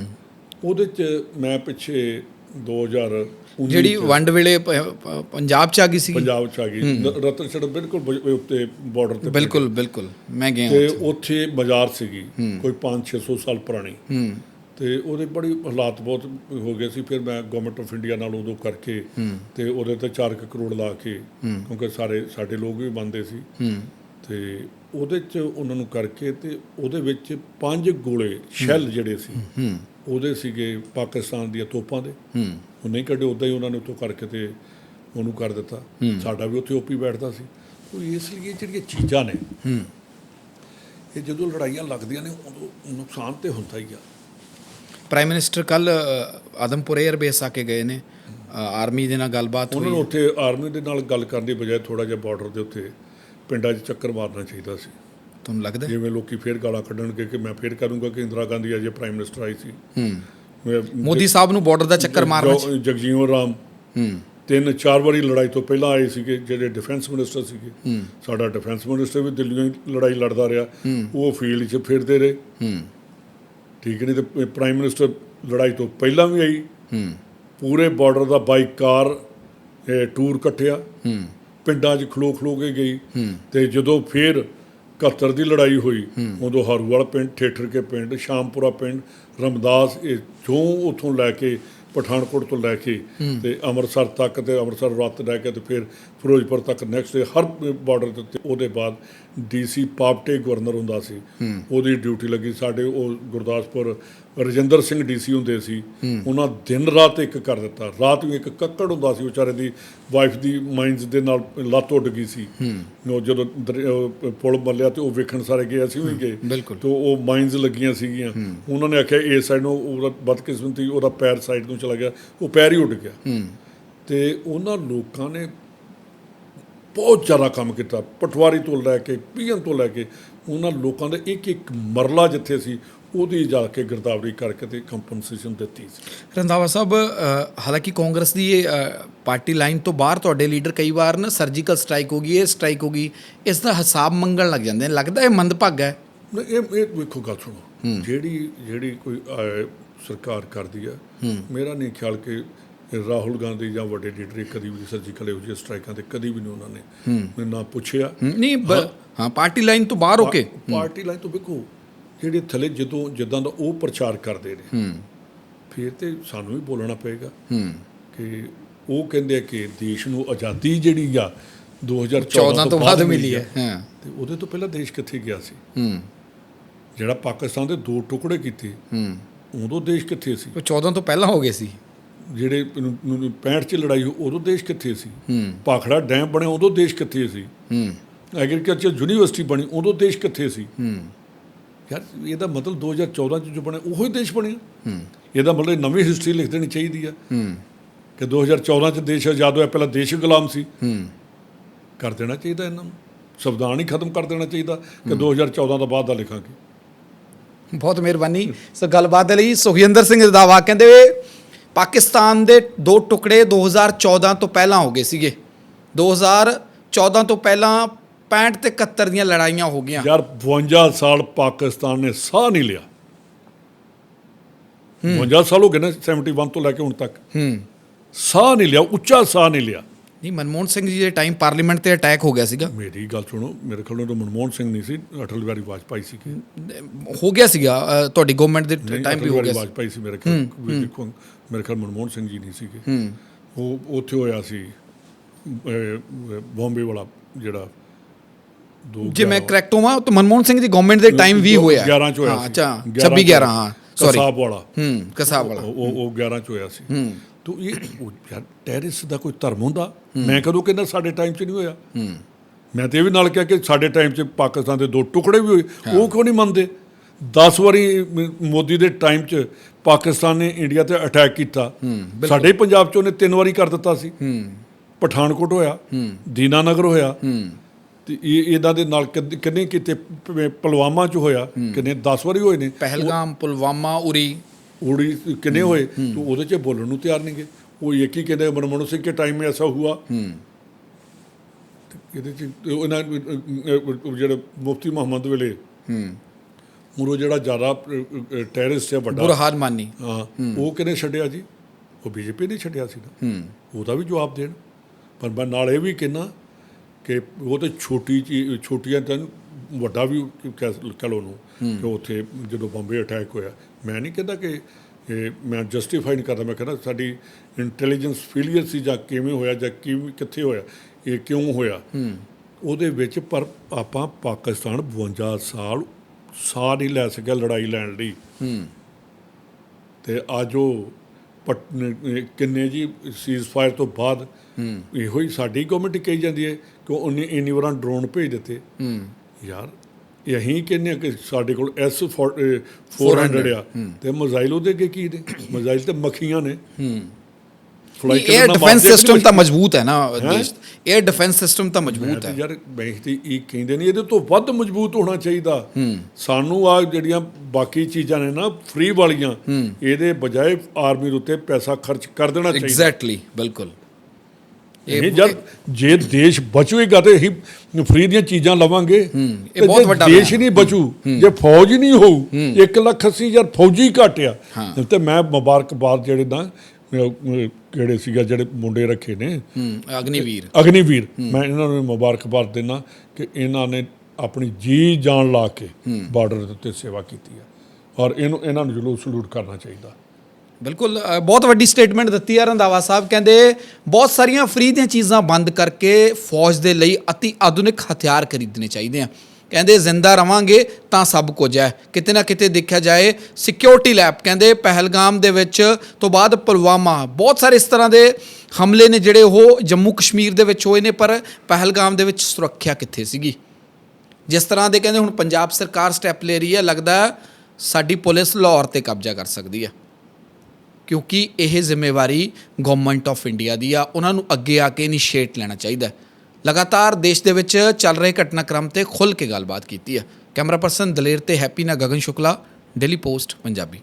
ਉਹਦੇ ਚ ਮੈਂ ਪਿੱਛੇ 2019 ਜਿਹੜੀ ਵੰਡ ਵੇਲੇ ਪ- ਪ- ਪੰਜਾਬ ਚ ਆ ਗਈ ਸੀ ਪੰਜਾਬ ਚ ਆ ਗਈ। ਰਤਨ ਛਤਰ ਬਿਲਕੁਲ ਬ- ਉੱਤੇ ਬਾਰਡਰ ਤੇ ਬਿਲਕੁਲ ਬਿਲਕੁਲ। ਮੈਂ ਗਿਆ ਤੇ ਉੱਥੇ। ਉੱਥੇ ਬਾਜ਼ਾਰ ਸੀਗੀ। ਕੋਈ 5-600 ਸਾਲ ਪੁਰਾਣੀ। ਹੂੰ। ਤੇ ਉਹਦੇ ਬੜੀ ਹਾਲਾਤ ਬਹੁਤ ਹੋ ਗਏ ਸੀ। ਫਿਰ ਮੈਂ ਗਵਰਨਮੈਂਟ ਆਫ ਇੰਡੀਆ ਨਾਲ ਉਦੋਂ ਕਰਕੇ ਤੇ ਉਹਦੇ ਤੇ 4 ਕਰੋੜ ਲਾ ਕੇ ਕਿਉਂਕਿ ਸਾਰੇ ਸਾਡੇ ਲੋਕ ਵੀ ਬੰਦੇ ਸੀ। ਹੂੰ। ਤੇ ਉਹਦੇ ਚ ਉਹਨਾਂ ਨੂੰ ਕਰਕੇ ਤੇ ਉਹਦੇ ਵਿੱਚ ਪੰਜ ਗੋਲੇ ਸ਼ੈਲ ਜਿਹੜੇ ਸੀ ਹੂੰ। ਉਹਦੇ ਸੀਗੇ ਪਾਕਿਸਤਾਨ ਦੀਆਂ ਤੋਪਾਂ ਦੇ। ਹੂੰ। ਉਹ ਨਹੀਂ ਕੱਢੇ ਉਦਾਂ ਹੀ ਉਹਨਾਂ ਨੇ ਉੱਥੋਂ ਕਰਕੇ ਤੇ ਉਹਨੂੰ ਕਰ ਦਿੱਤਾ। ਸਾਡਾ ਵੀ ਉੱਥੇ ਓਪੀ ਬੈਠਦਾ ਸੀ। ਉਹ ਇਸ ਲਈ ਇਹ ਜਿਹੜੀਆਂ ਚੀਜ਼ਾਂ ਨੇ ਹੂੰ। ਇਹ ਜਦੋਂ ਲੜਾਈਆਂ ਲੱਗਦੀਆਂ ਨੇ ਉਦੋਂ ਨੁਕਸਾਨ ਤੇ ਹੁੰਦਾ ਹੀ ਆ। ਪ੍ਰਾਈਮ ਮਿਨਿਸਟਰ ਕੱਲ ਆਦਮਪੁਰ 에ਅਰ ਬੇਸ ਆ ਕੇ ਗਏ ਨੇ। ਆਰਮੀ ਦੇ ਨਾਲ ਗੱਲਬਾਤ ਉਹਨਾਂ ਨੂੰ ਹੋਈ ਉੱਥੇ ਆਰਮੀ ਦੇ ਨਾਲ ਗੱਲ ਕਰਨ ਦੀ ਬਜਾਏ ਥੋੜਾ ਜਿਹਾ ਬਾਰਡਰ ਦੇ ਉੱਤੇ ਪਿੰਡਾਂ 'ਚ ਚੱਕਰ ਮਾਰਨਾ ਚਾਹੀਦਾ ਸੀ। ਤੁਹਾਨੂੰ ਲੱਗਦਾ? ਜਿਵੇਂ ਲੋਕੀ ਫੇਰ ਗਾਲਾਂ ਕੱਢਣਗੇ ਕਿ ਮੈਂ ਫੇਰ ਕਰੂੰਗਾ ਕਿ ਇੰਦਰਾ ਗਾਂਧੀ ਅਜੇ ਪ੍ਰਾਈਮ ਮਿਨਿਸਟਰ ਆਈ ਸੀ। ਹੂੰ। ਮੋਦੀ ਸਾਹਿਬ ਨੂੰ ਬਾਰਡਰ ਦਾ ਚੱਕਰ ਮਾਰਨਾ ਜੋ- ਜਗਜੀਵਨ ਰਾਮ ਹੂੰ। ਤਿੰਨ ਚਾਰ ਵਾਰੀ ਲੜਾਈ ਤੋਂ ਪਹਿਲਾਂ ਆਏ ਸੀਗੇ ਜਿਹੜੇ ਡਿਫੈਂਸ ਮਿਨਿਸਟਰ ਸੀਗੇ। ਸਾਡਾ ਡਿਫੈਂਸ ਮਿਨਿਸਟਰ ਵੀ ਦਿੱਲੀੋਂ ਲੜਾਈ ਲੜਦਾ ਰਿਹਾ। ਉਹ ਫੀਲਡ 'ਚ ਫਿਰਦੇ ਰਹੇ। ਹੂੰ। ਠੀਕ ਨਹੀਂ ਤੇ ਪ੍ਰਾਈਮ ਮਿਨਿਸਟਰ ਲੜਾਈ ਤੋਂ ਪਹਿਲਾਂ ਵੀ ਆਈ। ਹੂੰ। ਪੂਰੇ ਬਾਰਡਰ ਦਾ ਬਾਈ ਕਾਰ ਇਹ, ਟੂਰ ਕੱਟਿਆ। ਹੂੰ। ਪਿੰਡਾਂ 'ਚ ਖਲੋ ਖਲੋ ਕੇ ਗਈ। ਤੇ ਜਦੋਂ ਫੇਰ 71 ਦੀ ਲੜਾਈ ਹੋਈ। ਉਦੋਂ ਹਰੂਵਾਲ ਪਿੰਡ ਠੇਠਰ ਕੇ ਪਿੰਡ ਸ਼ਾਮਪੁਰਾ ਪਿੰਡ ਰਮਦਾਸ ਇਹ ਜੋ ਉਥੋਂ ਲੈ ਕੇ ਪਠਾਨਕੋਟ ਤੋਂ ਲੈ ਕੇ ਤੇ ਅੰਮ੍ਰਿਤਸਰ ਤੱਕ ਤੇ ਅੰਮ੍ਰਿਤਸਰ ਰੱਤ ਲੈ ਕੇ ਤੇ ਫਿਰ ਫਿਰੋਜ਼ਪੁਰ ਤੱਕ ਨੈਕਸਟ ਡੇ ਹਰ ਬਾਰਡਰ ਦੇ ਉੱਤੇ ਉਹਦੇ ਬਾਅਦ ਡੀਸੀ ਪਾਪਟੇ ਗਵਰਨਰ ਹੁੰਦਾ ਸੀ। ਉਹਦੀ ਡਿਊਟੀ ਲੱਗੀ। ਸਾਡੇ ਉਹ ਗੁਰਦਾਸਪੁਰ ਰਜਿੰਦਰ ਸਿੰਘ ਡੀਸੀ ਹੁੰਦੇ ਸੀ। ਉਹਨਾਂ ਦਿਨ ਰਾਤ ਇੱਕ ਕਰ ਦਿੱਤਾ। ਰਾਤ ਨੂੰ ਇੱਕ ਕੱਕੜ ਹੁੰਦਾ ਸੀ ਵਿਚਾਰੇ ਦੀ ਵਾਈਫ ਦੀ ਮਾਈਨਸ ਦੇ ਨਾਲ ਲੱਤ ਉੱਡ ਗਈ ਸੀ। ਉਹ ਜਦੋਂ ਪੁਲ ਮੱਲਿਆ ਤੇ ਉਹ ਵੇਖਣ ਸਾਰੇ ਗਏ ਅਸੀਂ ਵੀ ਗਏ। ਤੇ ਉਹ ਮਾਈਨਸ ਲੱਗੀਆਂ ਸੀਗੀਆਂ। ਉਹਨਾਂ ਨੇ ਆਖਿਆ ਇਸ ਸਾਈਡ ਨੂੰ ਉਹਦਾ ਬਦਕਿਸਮਤੀ ਉਹਦਾ ਪੈਰ ਸਾਈਡ ਨੂੰ ਚਲਾ ਗਿਆ। ਉਹ ਪੈਰ ਹੀ ਉੱਡ ਗਿਆ। ਤੇ ਉਹਨਾਂ ਲੋਕਾਂ ਨੇ ਬਹੁਤ ਜ਼ਿਆਦਾ ਕੰਮ ਕੀਤਾ। ਪਟਵਾਰੀ ਤੋਂ ਲੈ ਕੇ ਪੀਐਮ ਤੋਂ ਲੈ ਕੇ ਉਹਨਾਂ ਲੋਕਾਂ ਦੇ ਇੱਕ ਇੱਕ ਮਰਲਾ ਜਿੱਥੇ ਸੀ ਉਹਦੀ ਜਾ ਕੇ ਗਿਰਦਾਵਰੀ ਕਰਕੇ ਤੇ ਕੰਪਨਸੇਸ਼ਨ ਦਿੱਤੀ ਸੀ। ਰੰਧਾਵਾ ਸਾਹਿਬ ਹਾਲਾਂਕਿ ਕਾਂਗਰਸ ਦੀ ਇਹ ਪਾਰਟੀ ਲਾਈਨ ਤੋਂ ਬਾਹਰ ਤੁਹਾਡੇ ਲੀਡਰ ਕਈ ਵਾਰ ਨਾ ਸਰਜੀਕਲ ਸਟ੍ਰਾਈਕ ਹੋ ਗਈ ਇਹ ਸਟ੍ਰਾਈਕ ਹੋ ਗਈ ਇਸ ਦਾ ਹਿਸਾਬ ਮੰਗਣ ਲੱਗ ਜਾਂਦੇ ਨੇ। ਲੱਗਦਾ ਇਹ ਮੰਦਭਾਗਾ ਹੈ? ਇਹ ਇਹ ਵੇਖੋ ਗੱਲ ਸੁਣੋ। ਜਿਹੜੀ ਜਿਹੜੀ ਕੋਈ ਸਰਕਾਰ ਕਰਦੀ ਆ ਮੇਰਾ ਨਹੀਂ ਖਿਆਲ ਕਿ ਰਾਹੁਲ ਗਾਂਧੀ ਜਾਂ ਵੱਡੇ ਲੀਡਰ ਕਦੀ ਵੀ ਸਰਜੀਕਲ ਇਹੋ ਜਿਹੇ ਸਟ੍ਰਾਈਕਾਂ ਤੇ ਕਦੀ ਵੀ ਨਹੀਂ ਉਹਨਾਂ ਨੇ ਮੈਨੂੰ ਨਾ ਪੁੱਛਿਆ। ਨਹੀਂ ਹਾਂ। ਪਾਰਟੀ ਲਾਈਨ ਤੋਂ ਬਾਹਰ ਹੋ ਕੇ। ਪਾਰਟੀ ਲਾਈਨ ਤੋਂ ਵੇਖੋ ਜਿਹੜੇ ਥੱਲੇ ਜਦੋਂ ਜਿੱਦਾਂ ਦਾ ਉਹ ਪ੍ਰਚਾਰ ਕਰਦੇ ਨੇ ਫਿਰ ਤੇ ਸਾਨੂੰ ਵੀ ਬੋਲਣਾ ਪਏਗਾ ਕਿ ਉਹ ਕਹਿੰਦੇ ਆ ਕਿ ਦੇਸ਼ ਨੂੰ ਆਜ਼ਾਦੀ ਜਿਹੜੀ ਆ 2014 14 ਤੋਂ ਬਾਅਦ ਮਿਲੀ ਹੈ ਹਾਂ। ਤੇ ਉਹਦੇ ਤੋਂ ਪਹਿਲਾਂ ਦੇਸ਼ ਕਿੱਥੇ ਗਿਆ ਸੀ? ਹੂੰ। ਜਿਹੜਾ ਪਾਕਿਸਤਾਨ ਦੇ ਦੋ ਟੁਕੜੇ ਕੀਤੇ ਹੂੰ। ਉਦੋਂ ਦੇਸ਼ ਕਿੱਥੇ ਸੀ? ਉਹ 14 ਤੋਂ ਪਹਿਲਾਂ ਹੋ ਗਏ ਸੀ। ਜਿਹੜੇ ਨੂੰ- ਨੂੰ 65 ਚ ਲੜਾਈ ਹੋਈ, ਉਦੋਂ ਦੇਸ਼ ਕਿੱਥੇ ਸੀ? ਹੂੰ। ਭਾਖੜਾ ਡੈਮ ਬਣਿਆ ਉਦੋਂ ਦੇਸ਼ ਕਿੱਥੇ ਸੀ? ਹੂੰ। ਐਗਰੀਕਲਚਰ ਯੂਨੀਵਰਸਿਟੀ ਬਣੀ ਉਦੋਂ ਦੇਸ਼ ਕਿੱਥੇ ਸੀ? ਹੂੰ। ਯਾਰ ਇਹਦਾ ਮਤਲਬ 2014 ਚ ਜੋ ਬਣਿਆ ਉਹੋ ਹੀ ਦੇਸ਼ ਬਣਿਆ। ਹੂੰ। ਇਹਦਾ ਮਤਲਬ ਨਵੀਂ ਹਿਸਟਰੀ ਲਿਖ ਦੇਣੀ ਚਾਹੀਦੀ ਆ। ਹੂੰ। ਕਿ 2014 ਚ ਦੇਸ਼ ਆਜ਼ਾਦ ਹੋਇਆ ਪਹਿਲਾਂ ਦੇਸ਼ ਗੁਲਾਮ ਸੀ। ਹੂੰ। ਕਰ ਦੇਣਾ ਚਾਹੀਦਾ ਇਹਨਾਂ ਨੂੰ। ਸੰਵਿਧਾਨ ਹੀ ਖਤਮ ਕਰ ਦੇਣਾ ਚਾਹੀਦਾ ਕਿ 2014 ਦਾ ਬਾਅਦ ਦਾ ਲਿਖਾਂਗੇ। ਬਹੁਤ ਮਿਹਰਬਾਨੀ। ਸੋ ਗੱਲਬਾਤ ਦੇ ਲਈ ਸੁਖਜਿੰਦਰ ਸਿੰਘ ਰੰਧਾਵਾ ਕਹਿੰਦੇ ਪਾਕਿਸਤਾਨ ਦੇ ਦੋ ਟੁਕੜੇ 2014 ਤੋਂ ਪਹਿਲਾਂ ਹੋ ਗਏ ਸੀਗੇ। 2014 ਤੋਂ ਪਹਿਲਾਂ 65 ਤੇ 71 ਦੀਆਂ ਲੜਾਈਆਂ ਹੋ ਗਈਆਂ। ਯਾਰ 52 ਸਾਲ ਪਾਕਿਸਤਾਨ ਨੇ ਸਾਹ ਨਹੀਂ ਲਿਆ। 52 ਸਾਲ ਹੋ ਗਏ ਨੇ 71 ਤੋਂ ਲੈ ਕੇ ਹੁਣ ਤੱਕ। ਹੂੰ। ਸਾਹ ਨਹੀਂ ਲਿਆ ਉੱਚਾ ਸਾਹ ਨਹੀਂ ਲਿਆ। ਨਹੀਂ ਮਨਮੋਹਨ ਸਿੰਘ ਜੀ ਦੇ ਟਾਈਮ ਪਾਰਲੀਮੈਂਟ ਤੇ ਅਟੈਕ ਹੋ ਗਿਆ ਸੀਗਾ। ਮੇਰੀ ਗੱਲ ਸੁਣੋ ਮੇਰੇ ਖਿਆਲ ਨਾਲ ਮਨਮੋਹਨ ਸਿੰਘ ਨਹੀਂ ਸੀ ਅਟਲ ਬਿਹਾਰੀ ਵਾਜਪਾਈ ਸੀ ਕਿ? ਹੋ ਗਿਆ ਸੀਗਾ ਤੁਹਾਡੀ ਗਵਰਨਮੈਂਟ ਦੇ ਟਾਈਮ ਵੀ ਹੋ ਗਿਆ ਸੀ। ਵਾਜਪਾਈ ਸੀ ਮੇਰੇ ਖਿਆਲ ਮੇਰੇ ਖਿਆਲ ਮਨਮੋਹਨ ਸਿੰਘ ਜੀ ਨਹੀਂ ਸੀਗੇ। ਉਹ ਉੱਥੇ ਹੋਇਆ ਸੀ ਬੰਬੇ ਵਾਲਾ ਜਿਹੜਾ ਜੇ ਮੈਂ ਕਰੈਕਟ ਹੋਵਾਂ ਤਾਂ ਮਨਮੋਹਨ ਸਿੰਘ ਦੀ ਗਵਰਨਮੈਂਟ ਦੇ ਟਾਈਮ ਵੀ ਹੋਇਆ। 11 ਚ ਹੋਇਆ ਹਾਂ ਸੀ। ਅੱਛਾ 11 26 11 ਹਾਂ ਸੌਰੀ ਕਸਾਬ ਵਾਲਾ। ਹੂੰ ਕਸਾਬ ਵਾਲਾ। ਉਹ ਉਹ- ਉਹ 11 ਚ ਹੋਇਆ ਸੀ। ਹੂੰ। ਤੋ ਇਹ ਯਾਰ ਟੈਰਿਸ ਦਾ ਕੋਈ ਧਰਮ ਹੁੰਦਾ? ਮੈਂ ਕਦੋਂ ਕਹਿੰਦਾ ਸਾਡੇ ਟਾਈਮ 'ਚ ਨਹੀਂ ਹੋਇਆ? ਮੈਂ ਤੇ ਇਹ ਵੀ ਨਾਲ ਕਿਹਾ ਕਿ ਸਾਡੇ ਟਾਈਮ 'ਚ ਪਾਕਿਸਤਾਨ ਦੇ ਦੋ ਟੁਕੜੇ ਵੀ ਹੋਏ। ਉਹ ਕਿਉਂ ਨਹੀਂ ਮੰਨਦੇ? 10 ਵਾਰੀ ਮੋਦੀ ਦੇ ਟਾਈਮ 'ਚ ਪਾਕਿਸਤਾਨ ਨੇ ਇੰਡੀਆ ਤੇ ਅਟੈਕ ਕੀਤਾ। ਸਾਡੇ ਪੰਜਾਬ 'ਚ ਉਹਨੇ ਤਿੰਨ ਵਾਰੀ ਕਰ ਦਿੱਤਾ ਸੀ। ਪਠਾਨਕੋਟ ਹੋਇਆ ਦੀਨਾਨਗਰ ਹੋਇਆ। ਤੇ ਇਹ ਇਹਨਾਂ ਦੇ ਨਾਲ ਕਿੰਨ- ਕੀਤੇ ਪੁਲਵਾਮਾ 'ਚ ਹੋਇਆ ਕਿੰਨੇ 10 ਵਾਰੀ ਹੋਏ ਨੇ। ਪਹਿਲਗਾਮ ਪੁਲਵਾਮਾ ਉਰੀ। ਉੜੀ ਕਿੰਨੇ ਹੋਏ? ਤੇ ਉਹਦੇ 'ਚ ਬੋਲਣ ਨੂੰ ਤਿਆਰ ਨਹੀਂਗੇ ਉਹ ਇੱਕ ਹੀ ਕਹਿੰਦੇ ਮਨਮੋਹਨ ਸਿੰਘ ਕੇ ਟਾਈਮ ਮੇ ਐਸਾ ਹੁਆ। ਤੇ ਇਹਦੇ 'ਚ ਉਹਨਾਂ ਜਿਹੜੇ ਮੁਫਤੀ ਮੁਹੰਮਦ ਵੇਲੇ ਹੂੰ। ਉਹ ਜਿਹੜਾ ਜ਼ਿਆਦਾ ਟੈਰਰਿਸਟ ਹੈ ਵੱਡਾ। ਬੁਰਹਾਨ ਮਾਨੀ। ਹਾਂ ਉਹ ਕਿਹਨੇ ਛੱਡਿਆ ਜੀ? ਉਹ ਬੀਜੇਪੀ ਨੇ ਛੱਡਿਆ ਸੀ ਨਾ। ਉਹਦਾ ਵੀ ਜਵਾਬ ਦੇਣ। ਪਰ ਮੈਂ ਨਾਲ ਇਹ ਵੀ ਕਹਿਣਾ ਕਿ ਉਹ ਤੇ ਛੋਟੀ ਛੋਟੀਆਂ ਤਾਂ ਵੱਡਾ ਵੀ ਕਹਿ ਕਹਿ ਲਓ ਨੂੰ ਕਿ ਉੱਥੇ ਜਦੋਂ ਬੰਬੇ ਅਟੈਕ ਹੋਇਆ ਮੈਂ ਨਹੀਂ ਕਹਿੰਦਾ ਕਿ ਇਹ ਮੈਂ ਜਸਟੀਫਾਈ ਨਹੀਂ ਕਰਦਾ ਮੈਂ ਕਹਿੰਦਾ ਸਾਡੀ ਇੰਟੈਲੀਜੈਂਸ ਫੇਲੀਅਰ ਸੀ ਜਾਂ ਕਿਵੇਂ ਹੋਇਆ ਜਾਂ ਕਿਵੇਂ ਕਿੱਥੇ ਹੋਇਆ ਇਹ ਕਿਉਂ ਹੋਇਆ? ਉਹਦੇ ਵਿੱਚ ਪਰ ਆਪਾਂ ਪਾਕਿਸਤਾਨ 52 ਸਾਲ ਸਾਹ ਨਹੀਂ ਲੈ ਸਕਿਆ ਲੜਾਈ ਲੈਣ ਲਈ। ਤੇ ਅੱਜ ਉਹ ਕਿੰਨੇ ਜੀ ਸੀਜ਼ ਫਾਇਰ ਤੋਂ ਬਾਅਦ ਇਹੋ ਹੀ ਸਾਡੀ ਗਵਰਨਮੈਂਟ ਕਹੀ ਜਾਂਦੀ ਹੈ ਕਿ ਉਹਨੇ ਇੰਨੀ ਵਾਰਾਂ ਡਰੋਨ ਭੇਜ ਦਿੱਤੇ। ਯਾਰ ਇਹੀ ਕਹਿੰਦੇ ਕਿ ਸਾਡੇ ਕੋਲ ਐਸ 400 ਆ। ਤੇ ਮਜ਼ਾਈਲ ਉਹਦੇ ਅੱਗੇ ਕੀ ਨੇ? ਮਜ਼ਾਈਲ ਤੇ ਮੱਖੀਆਂ ਨੇ। ਅਰ ਨਾਲ ਡਿਫੈਂਸ ਸਿਸਟਮ ਤਾਂ ਮਜ਼ਬੂਤ ਹੈ ਨਾ ਦੇਸ਼ 에ਅਰ ਡਿਫੈਂਸ ਸਿਸਟਮ ਤਾਂ ਮਜ਼ਬੂਤ ਹੈ। ਯਾਰ ਤੇ ਇਹ ਕਹਿੰਦੇ ਨਹੀਂ ਇਹਦੇ ਤੋਂ ਵੱਧ ਮਜ਼ਬੂਤ ਹੋਣਾ ਚਾਹੀਦਾ। ਸਾਨੂੰ ਆ ਜਿਹੜੀਆਂ ਬਾਕੀ ਚੀਜ਼ਾਂ ਨੇ ਨਾ ਫ੍ਰੀ ਵਾਲੀਆਂ ਇਹਦੇ ਬਜਾਏ ਆਰਮੀ ਦੇ ਉੱਤੇ ਪੈਸਾ ਖਰਚ ਕਰ ਦੇਣਾ ਚਾਹੀਦਾ। ਐਗਜ਼ੈਕਟਲੀ ਬਿਲਕੁਲ। ਇਹ ਜਦ ਜੇ ਦੇਸ਼ ਬਚੇਗਾ ਤੇ ਅਸੀਂ ਫ੍ਰੀ ਦੀਆਂ ਚੀਜ਼ਾਂ ਲਵਾਂਗੇ ਇਹ ਤੇ ਬਹੁਤ ਵੱਡਾ ਦੇਸ਼ ਹੀ ਨਹੀਂ ਬਚੂ ਜੇ ਫੌਜ ਹੀ ਨਹੀਂ ਹੋਊ 1 ਲੱਖ 80 ਹਜ਼ਾਰ ਫੌਜੀ ਘਟਿਆ ਤੇ ਮੈਂ ਮੁਬਾਰਕਬਾਦ ਜਿਹੜੇ ਅਹ, ਕਿਹੜੇ ਸੀਗਾ ਜਿਹੜੇ ਮੁੰਡੇ ਰੱਖੇ ਨੇ। ਹੂੰ ਅਗਨੀਵੀਰ। ਅਗਨੀਵੀਰ। ਮੈਂ ਇਹਨਾਂ ਨੂੰ ਮੁਬਾਰਕਬਾਦ ਦਿੰਦਾ ਕਿ ਇਹਨਾਂ ਨੇ ਆਪਣੀ ਜੀ ਜਾਨ ਲਾ ਕੇ ਬਾਰਡਰ ਦੇ ਉੱਤੇ ਸੇਵਾ ਕੀਤੀ ਹੈ ਔਰ ਇਹਨੂੰ ਇਹਨਾਂ ਨੂੰ ਜਰੂਰ ਸਲੂਟ ਕਰਨਾ ਚਾਹੀਦਾ। ਬਿਲਕੁਲ ਬਹੁਤ ਵੱਡੀ ਸਟੇਟਮੈਂਟ ਦਿੱਤੀ ਹੈ ਰੰਧਾਵਾ ਸਾਹਿਬ। ਕਹਿੰਦੇ, ਬਹੁਤ ਸਾਰੀਆਂ ਫ੍ਰੀ ਦੀਆਂ ਚੀਜ਼ਾਂ ਬੰਦ ਕਰਕੇ ਫੌਜ ਦੇ ਲਈ ਅਤੀ ਆਧੁਨਿਕ ਹਥਿਆਰ ਖਰੀਦਣੇ ਚਾਹੀਦੇ ਆ। ਕਹਿੰਦੇ, ਜ਼ਿੰਦਾ ਰਵਾਂਗੇ ਤਾਂ ਸਭ ਕੁਝ ਹੈ। ਕਿਤੇ ਨਾ ਕਿਤੇ ਦੇਖਿਆ ਜਾਏ ਸਿਕਿਉਰਿਟੀ ਲੈਬ ਕਹਿੰਦੇ, ਪਹਿਲਗਾਮ ਦੇ ਵਿੱਚ ਤੋਂ ਬਾਅਦ ਪੁਲਵਾਮਾ, ਬਹੁਤ ਸਾਰੇ ਇਸ ਤਰ੍ਹਾਂ ਦੇ ਹਮਲੇ ਨੇ ਜਿਹੜੇ ਉਹ ਜੰਮੂ ਕਸ਼ਮੀਰ ਦੇ ਵਿੱਚ ਹੋਏ ਨੇ, ਪਰ ਪਹਿਲਗਾਮ ਦੇ ਵਿੱਚ ਸੁਰੱਖਿਆ ਕਿੱਥੇ ਸੀਗੀ? ਜਿਸ ਤਰ੍ਹਾਂ ਦੇ ਕਹਿੰਦੇ, ਹੁਣ ਪੰਜਾਬ ਸਰਕਾਰ ਸਟੈਪ ਲੈ ਰਹੀ ਹੈ, ਲੱਗਦਾ ਸਾਡੀ ਪੁਲਿਸ ਲਾਹੌਰ ਤੇ ਕਬਜ਼ਾ ਕਰ ਸਕਦੀ ਹੈ। ਕਿਉਂਕਿ ਇਹ ਜ਼ਿੰਮੇਵਾਰੀ ਗਵਰਨਮੈਂਟ ਆਫ ਇੰਡੀਆ ਦੀ ਆ। ਉਹਨਾਂ ਨੂੰ ਅੱਗੇ ਆ ਕੇ ਇਨੀਸ਼ੀਏਟ ਲੈਣਾ ਚਾਹੀਦਾ ਲਗਾਤਾਰ ਦੇਸ਼ ਦੇ ਵਿੱਚ ਚੱਲ ਰਹੇ ਘਟਨਾਕ੍ਰਮ ਤੇ ਖੁੱਲ ਕੇ ਗੱਲਬਾਤ ਕੀਤੀ ਹੈ ਕੈਮਰਾ ਪਰਸਨ ਦਲੇਰ ਤੇ ਹੈਪੀ ਨਾ ਗਗਨ ਸ਼ੁਕਲਾ ਡੇਲੀ ਪੋਸਟ ਪੰਜਾਬੀ।